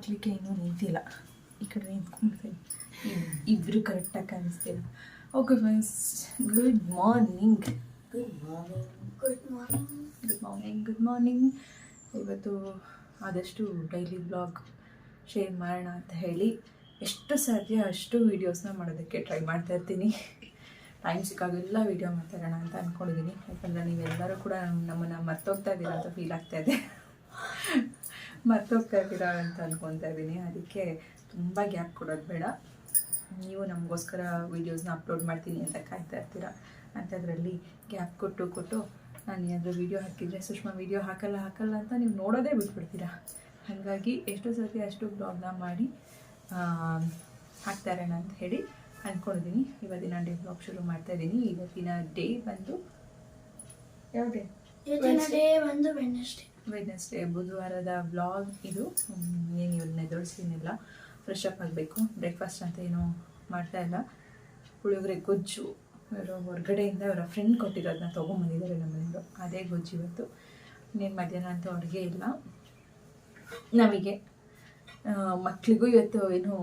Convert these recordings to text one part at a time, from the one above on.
ಹಾಕಲಿಕ್ಕೆ ಇನ್ನೂ ನಿಂತಿಲ್ಲ. ಈ ಕಡೆ ನಿಂತ್ಕೊಂಡ್ರೆ ಇಬ್ಬರು ಕರೆಕ್ಟಾಗಿ ಕಾಣಿಸ್ತಿಲ್ಲ. Okay friends good morning good morning good morning good morning good morning ಇವತ್ತು ಆದಷ್ಟು ಡೈಲಿ ಬ್ಲಾಗ್ ಶೇರ್ ಮಾಡೋಣ ಅಂತ ಹೇಳಿ ಎಷ್ಟು ಸಾಧ್ಯ ಅಷ್ಟು ವೀಡಿಯೋಸ್ನ ಮಾಡೋದಕ್ಕೆ ಟ್ರೈ ಮಾಡ್ತಾ ಇರ್ತೀನಿ. ಟೈಮ್ ಸಿಕ್ಕಾಗೆಲ್ಲ ವೀಡಿಯೋ ಮಾತಾಡೋಣ ಇರೋಣ ಅಂತ ಅಂದ್ಕೊಂಡಿದ್ದೀನಿ ಯಾಕಂದರೆ ನೀವೆಲ್ಲರೂ ಕೂಡ ನಮ್ಮನ್ನು ಮರ್ತೋಗ್ತಾ ಇದ್ದೀರಾ ಅಂತ ಫೀಲ್ ಆಗ್ತಾ ಮರ್ತೋಗ್ತಾ ಇದ್ದೀರಾ ಅಂತ ಅನ್ಕೊತಾ ಇದ್ದೀನಿ. ಅದಕ್ಕೆ ತುಂಬ ಗ್ಯಾಪ್ ಕೊಡೋದು ಬೇಡ. ನೀವು ನಮಗೋಸ್ಕರ ವೀಡಿಯೋಸ್ನ ಅಪ್ಲೋಡ್ ಮಾಡ್ತೀನಿ ಅಂತ ಕಾಯ್ತಾ ಇರ್ತೀರಾ? ಅಂಥದ್ರಲ್ಲಿ ಗ್ಯಾಪ್ ಕೊಟ್ಟು ಕೊಟ್ಟು ನಾನು ಏನಾದರೂ ವೀಡಿಯೋ ಹಾಕಿದರೆ ಸುಷ್ಮಾ ವೀಡಿಯೋ ಹಾಕಲ್ಲ ಹಾಕಲ್ಲ ಅಂತ ನೀವು ನೋಡೋದೇ ಬಿಟ್ಬಿಡ್ತೀರಾ? ಹಾಗಾಗಿ ಎಷ್ಟು ಸರ್ತಿ ಅಷ್ಟು ಪ್ರಾಬ್ಲಮ್ ಮಾಡಿ ಹಾಕ್ತಾರೆ ಅಂತ ಹೇಳಿ ಅಂದ್ಕೊಂಡಿದ್ದೀನಿ ಇವತ್ತಿನ ಡೇ ಬ್ಲಾಗ್ ಶುರು ಮಾಡ್ತಾ ಇದ್ದೀನಿ. ಇವತ್ತಿನ ಡೇ ಬಂದು ಯಾವ ಡೇ ಬಂದು ವೆನ್ನೆಸ್ಡೇ ವೆಡ್ನೆಸ್ಡೇ ಬುಧವಾರದ ಬ್ಲಾಗ್ ಇದು. ಏನು ಇವನ್ನ ಎದುರಿಸಿನಿಲ್ಲ ಫ್ರೆಶ್ ಅಪ್ ಆಗಬೇಕು. ಬ್ರೇಕ್ಫಾಸ್ಟ್ ಅಂತ ಏನೂ ಮಾಡ್ತಾ ಇಲ್ಲ. ಪುಳಿಯೋಗರೆ, ಗೊಜ್ಜು. ಇವರು ಹೊರಗಡೆಯಿಂದ ಅವರ ಫ್ರೆಂಡ್ ಕೊಟ್ಟಿರೋದನ್ನ ತೊಗೊಂಬಂದಿದ್ದಾರೆ ನಮ್ಮ ಮನೆಯವರು ಅದೇ ಗೊಜ್ಜು ಇವತ್ತು. ಇನ್ನೇನು ಮಧ್ಯಾಹ್ನ ಅಂತ ಅಡುಗೆ ಇಲ್ಲ. ನಮಗೆ ಮಕ್ಕಳಿಗೂ ಇವತ್ತು ಏನು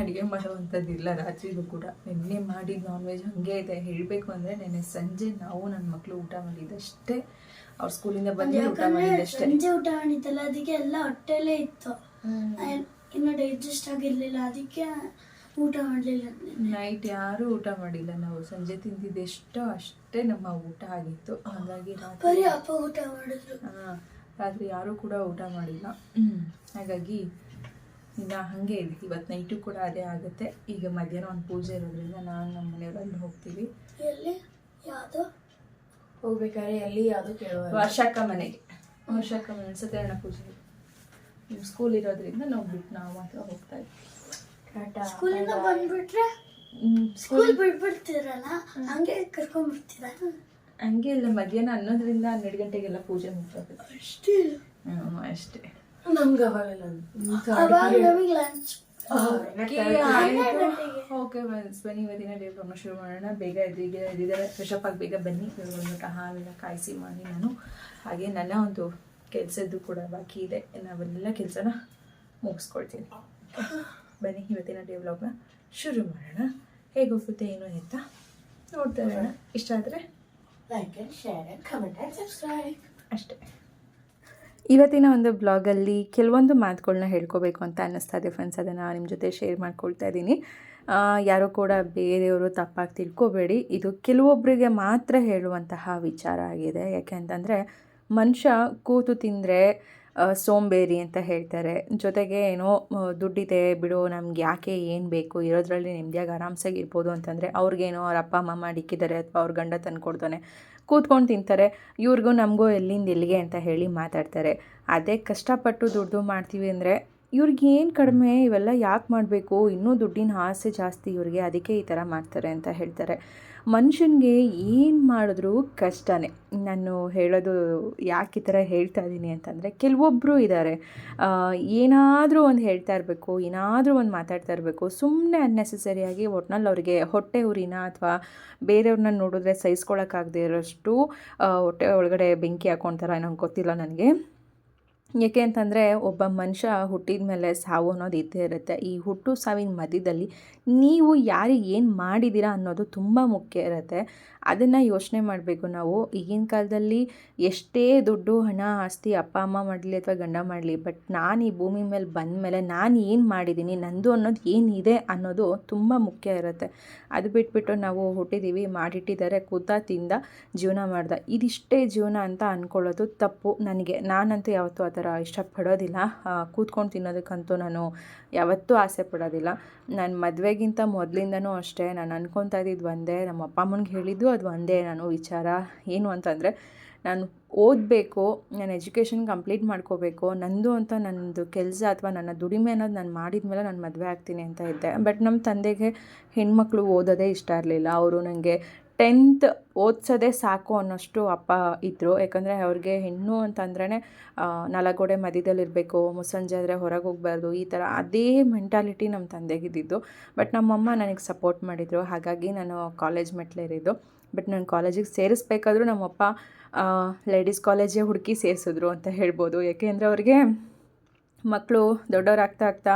ಅಡುಗೆ ಮಾಡುವಂಥದ್ದು ಇಲ್ಲ. ರಾತ್ರಿಗೂ ಕೂಡ. ನಿನ್ನೆ ಮಾಡಿದ ನಾನ್ ವೆಜ್ ಹಾಗೆ ಇದೆ. ಹೇಳಬೇಕು ಅಂದರೆ ನೆನ್ನೆ ಸಂಜೆ ನಾವು ನನ್ನ ಮಕ್ಕಳು ಊಟ ಮಾಡಿದ್ದಷ್ಟೇ. ಅವ್ರ ಸ್ಕೂಲಿಂದ ಬಂದು ಊಟ ಮಾಡಿದಷ್ಟೇ ಸಂಜೆ ಊಟ ಮಾಡಿದ್ದಲ್ಲ ಅದಕ್ಕೆ ಎಲ್ಲ ಹೊಟ್ಟೆಲೇ ಇತ್ತು. ಇನ್ನು ಡೈಜೆಸ್ಟ್ ಆಗಿರ್ಲಿಲ್ಲ ಅದಕ್ಕೆ ಊಟ ಮಾಡಲಿಲ್ಲ. ನೈಟ್ ಯಾರೂ ಊಟ ಮಾಡಿಲ್ಲ ನಾವು. ಸಂಜೆ ತಿಂದಿದ್ದೆಷ್ಟೋ ಅಷ್ಟೇ ನಮ್ಮ ಊಟ ಆಗಿತ್ತು. ಹಾಗಾಗಿ ಬರೀ ಅಪ್ಪ ಊಟ ಮಾಡಿದ್ರು. ಹಾಂ ರಾತ್ರಿ ಯಾರೂ ಕೂಡ ಊಟ ಮಾಡಿಲ್ಲ. ಹಾಗಾಗಿ ಇನ್ನು ಹಾಗೆ ಇದೆ. ಇವತ್ತು ನೈಟು ಕೂಡ ಅದೇ ಆಗುತ್ತೆ. ಈಗ ಮಧ್ಯಾಹ್ನ ಒಂದು ಪೂಜೆ ಇರೋದ್ರಿಂದ ನಾನು ನಮ್ಮ ಮನೆಯವರಲ್ಲಿ ಹೋಗ್ತೀವಿ. ಎಲ್ಲಿ? ಯಾವ್ದು? ಹೋಗ್ಬೇಕಾದ್ರೆ ಎಲ್ಲಿ ಯಾವುದು ಕೇಳುವ ವರ್ಷಕ್ಕ ಮನೆಗೆ. ವರ್ಷಕ್ಕ ಮನೆ ಸತ್ಯನಾರಾಯಣ ಪೂಜೆ ಸ್ಕೂಲ್ ಇರೋದ್ರಿಂದ ನಾವು ಬಿಟ್ಟು ನಾವು ಮಾತ್ರ ಹೋಗ್ತಾ ಇದ್ವಿ. ಸ್ಕೂಲಿಂದ ಬಂದ್ಬಿಟ್ರೆ ಸ್ಕೂಲ್ ಬಿಟ್ಬಿಡ್ತೀರಲ್ಲ ಹಂಗೆ ಕರ್ಕೊಂಡ್ಬಿಡ್ತೀರ? ಹಂಗೆ ಇಲ್ಲ ಮಧ್ಯಾಹ್ನ ಹನ್ನೊಂದರಿಂದ ಹನ್ನೆರಡು ಗಂಟೆಗೆಲ್ಲ ಪೂಜೆ ಮುಗಿಸೋದು ಅಷ್ಟೇ? ಹ್ಮ್, ಅಷ್ಟೇ. ನಮ್ಗೆ ಅವಾಗೆಲ್ಲ ಅವಾಗ ನಮಗೆ ಲಂಚ್ ಓಕೆ ಬನ್ನಿ. ಇವತ್ತಿನ ಡೇ ಬ್ಲಾಗ್ನ ಶುರು ಮಾಡೋಣ. ಬೇಗ ಎದ್ರಿಗೆ ಎದ್ದಿದ್ದಾರೆ. ಫ್ರೆಶಪ್ ಅಪ್ ಆಗಿ ಬೇಗ ಬನ್ನಿ. ಬಂದ್ಬಿಟ್ಟು ಹಾಲೆಲ್ಲ ಕಾಯಿಸಿ ಮಾಡಿ ನಾನು. ಹಾಗೆ ನನ್ನ ಒಂದು ಕೆಲಸದ್ದು ಕೂಡ ಬಾಕಿ ಇದೆ. ನಾವೆಲ್ಲ ಕೆಲಸನ ಮುಗಿಸ್ಕೊಳ್ತೀನಿ. ಬನ್ನಿ ಇವತ್ತಿನ ಡೇ ವ್ಲಾಗ್ನ ಶುರು ಮಾಡೋಣ. ಹೇಗೆ ಹೋಗುತ್ತೆ ಏನು ಅಂತ ನೋಡ್ತಾ ಇರೋಣ. ಇಷ್ಟ ಆದರೆ like and share and comment and subscribe ಅಷ್ಟೇ. ಇವತ್ತಿನ ಒಂದು ಬ್ಲಾಗಲ್ಲಿ ಕೆಲವೊಂದು ಮಾತುಗಳನ್ನ ಹೇಳ್ಕೋಬೇಕು ಅಂತ ಅನ್ನಿಸ್ತಾ ಇದೆ ಫ್ರೆಂಡ್ಸ್ ಅದನ್ನು ನಿಮ್ಮ ಜೊತೆ ಶೇರ್ ಮಾಡ್ಕೊಳ್ತಾ ಇದ್ದೀನಿ. ಯಾರೋ ಕೂಡ ಬೇರೆಯವರು ತಪ್ಪಾಗಿ ತಿಳ್ಕೊಬೇಡಿ. ಇದು ಕೆಲವೊಬ್ಬರಿಗೆ ಮಾತ್ರ ಹೇಳುವಂತಹ ವಿಚಾರ ಆಗಿದೆ. ಯಾಕೆಂತಂದರೆ ಮನುಷ್ಯ ಕೂತು ತಿಂದರೆ ಸೋಂಬೇರಿ ಅಂತ ಹೇಳ್ತಾರೆ. ಜೊತೆಗೆ ಏನೋ ದುಡ್ಡಿದೆ ಬಿಡು, ನಮ್ಗೆ ಯಾಕೆ ಏನು ಬೇಕು, ಇರೋದ್ರಲ್ಲಿ ನೆಮ್ಮದಿಯಾಗಿ ಆರಾಮ್ಸಾಗಿ ಇರ್ಬೋದು ಅಂತಂದರೆ, ಅವ್ರಿಗೇನೋ ಅವ್ರ ಅಪ್ಪ, ಅಮ್ಮ ಮಾಡಿಕ್ಕಿದ್ದಾರೆ ಅಥವಾ ಅವ್ರ ಗಂಡ ತಂದು ಕೊಡ್ತಾನೆ ಕೂತ್ಕೊಂಡು ತಿಂತಾರೆ. ಇವ್ರಿಗೂ ನಮಗೂ ಎಲ್ಲಿಂದ ಎಲ್ಲಿಗೆ ಅಂತ ಹೇಳಿ ಮಾತಾಡ್ತಾರೆ. ಅದೇ ಕಷ್ಟಪಟ್ಟು ದುಡ್ಡು ಮಾಡ್ತೀವಿ ಅಂದರೆ ಇವ್ರಿಗೆ ಏನು ಕಡಿಮೆ? ಇವೆಲ್ಲ ಯಾಕೆ ಮಾಡಬೇಕು? ಇನ್ನೂ ದುಡ್ಡಿನ ಆಸೆ ಜಾಸ್ತಿ ಇವ್ರಿಗೆ. ಅದಕ್ಕೆ ಈ ಥರ ಮಾಡ್ತಾರೆ ಅಂತ ಹೇಳ್ತಾರೆ. ಮನುಷ್ಯನಿಗೆ ಏನು ಮಾಡಿದ್ರೂ ಕಷ್ಟನೇ. ನಾನು ಹೇಳೋದು ಯಾಕೆ ಈ ಥರ ಹೇಳ್ತಾ ಇದ್ದೀನಿ ಅಂತಂದರೆ ಕೆಲವೊಬ್ಬರು ಇದ್ದಾರೆ ಏನಾದರೂ ಒಂದು ಹೇಳ್ತಾ ಇರಬೇಕು, ಏನಾದರೂ ಒಂದು ಮಾತಾಡ್ತಾ ಇರಬೇಕು ಸುಮ್ಮನೆ ಅನ್ನೆಸೆಸರಿಯಾಗಿ ಒಟ್ನಲ್ಲಿ ಅವರಿಗೆ ಹೊಟ್ಟೆ ಉರಿನ ಅಥವಾ ಬೇರೆಯವ್ರನ್ನ ನೋಡಿದ್ರೆ ಸಹಿಸ್ಕೊಳಕ್ಕಾಗದೇ ಇರೋಷ್ಟು ಹೊಟ್ಟೆ ಒಳಗಡೆ ಬೆಂಕಿ ಹಾಕೊಂತಾರ ನಂಗೆ ಗೊತ್ತಿಲ್ಲ ನನಗೆ. ಏಕೆ ಅಂತಂದರೆ ಒಬ್ಬ ಮನುಷ್ಯ ಹುಟ್ಟಿದ ಮೇಲೆ ಸಾವು ಅನ್ನೋದು ಇದ್ದೇ ಇರುತ್ತೆ. ಈ ಹುಟ್ಟು ಸಾವಿನ ಮಧ್ಯದಲ್ಲಿ ನೀವು ಯಾರಿಗೆ ಏನು ಮಾಡಿದ್ದೀರಾ ಅನ್ನೋದು ತುಂಬ ಮುಖ್ಯ ಇರುತ್ತೆ. ಅದನ್ನು ಯೋಚನೆ ಮಾಡಬೇಕು ನಾವು. ಈಗಿನ ಕಾಲದಲ್ಲಿ ಎಷ್ಟೇ ದುಡ್ಡು, ಹಣ, ಆಸ್ತಿ ಅಪ್ಪ, ಅಮ್ಮ ಮಾಡಲಿ ಅಥವಾ ಗಂಡ ಮಾಡಲಿ ಬಟ್ ನಾನು ಈ ಭೂಮಿ ಮೇಲೆ ಬಂದ ಮೇಲೆ ನಾನು ಏನು ಮಾಡಿದ್ದೀನಿ ನಂದು ಅನ್ನೋದು ಏನಿದೆ ಅನ್ನೋದು ತುಂಬ ಮುಖ್ಯ ಇರುತ್ತೆ. ಅದು ಬಿಟ್ಬಿಟ್ಟು ನಾವು ಹುಟ್ಟಿದ್ದೀವಿ ಮಾಡಿಟ್ಟಿದ್ದಾರೆ ಕೂತ ತಿಂದ ಜೀವನ ಮಾಡ್ದ. ಇದಿಷ್ಟೇ ಜೀವನ ಅಂತ ಅಂದ್ಕೊಳ್ಳೋದು ತಪ್ಪು ನನಗೆ. ನಾನಂತೂ ಯಾವತ್ತೂ ಆ ಇಷ್ಟಪಡೋದಿಲ್ಲ. ಆ, ಕೂತ್ಕೊಂಡು ತಿನ್ನೋದಕ್ಕಂತೂ ನಾನು ಯಾವತ್ತೂ ಆಸೆ ಪಡೋದಿಲ್ಲ. ನಾನು ಮದುವೆಗಿಂತ ಮೊದಲಿಂದನೂ ಅಷ್ಟೇ ನಾನು ಅನ್ಕೊತಾ ಇದ್ದಿದ್ದು ಒಂದೇ ನಮ್ಮ ಅಪ್ಪ ಅಮ್ಮನಿಗೆ ಹೇಳಿದ್ದು ಅದು ಒಂದೇ ನಾನು ವಿಚಾರ ಏನು ಅಂತಂದರೆ ನಾನು ಓದಬೇಕು ನಾನು ಎಜುಕೇಷನ್ ಕಂಪ್ಲೀಟ್ ಮಾಡ್ಕೋಬೇಕು ನಂದು ಅಂತ ನನ್ನದು ಕೆಲಸ ಅಥವಾ ನನ್ನ ದುಡಿಮೆ ಅನ್ನೋದು ನಾನು ಮಾಡಿದ ಮೇಲೆ ನಾನು ಮದುವೆ ಆಗ್ತೀನಿ ಅಂತ ಇದ್ದೆ. ಬಟ್ ನಮ್ಮ ತಂದೆಗೆ ಹೆಣ್ಮಕ್ಳು ಓದೋದೇ ಇಷ್ಟ ಇರಲಿಲ್ಲ. ಅವರು ನನಗೆ ಟೆಂತ್ ಓದಿಸೋದೇ ಸಾಕು ಅನ್ನೋಷ್ಟು ಅಪ್ಪ ಇದ್ದರು ಯಾಕಂದರೆ ಅವ್ರಿಗೆ ಹೆಣ್ಣು ಅಂತಂದ್ರೇ ನಲಗೋಡೆ ಗೋಡೆ ಮಧ್ಯದಲ್ಲಿರಬೇಕು, ಮುಸ್ಸಂಜೆ ಆದರೆ ಹೊರಗೆ ಹೋಗಬಾರ್ದು, ಈ ಥರ ಅದೇ ಮೆಂಟಾಲಿಟಿ ನಮ್ಮ ತಂದೆಗಿದ್ದಿದ್ದು. ಬಟ್ ನಮ್ಮಮ್ಮ ನನಗೆ ಸಪೋರ್ಟ್ ಮಾಡಿದರು. ಹಾಗಾಗಿ ನಾನು ಕಾಲೇಜ್ ಮೆಟ್ಲೇರಿದ್ದು ಬಟ್ ನಾನು ಕಾಲೇಜಿಗೆ ಸೇರಿಸ್ಬೇಕಾದ್ರೂ ನಮ್ಮಪ್ಪ ಲೇಡೀಸ್ ಕಾಲೇಜೇ ಹುಡುಕಿ ಸೇರಿಸಿದ್ರು ಅಂತ ಹೇಳ್ಬೋದು. ಯಾಕೆಂದರೆ ಅವ್ರಿಗೆ ಮಕ್ಕಳು ದೊಡ್ಡವರಾಗ್ತಾ ಆಗ್ತಾ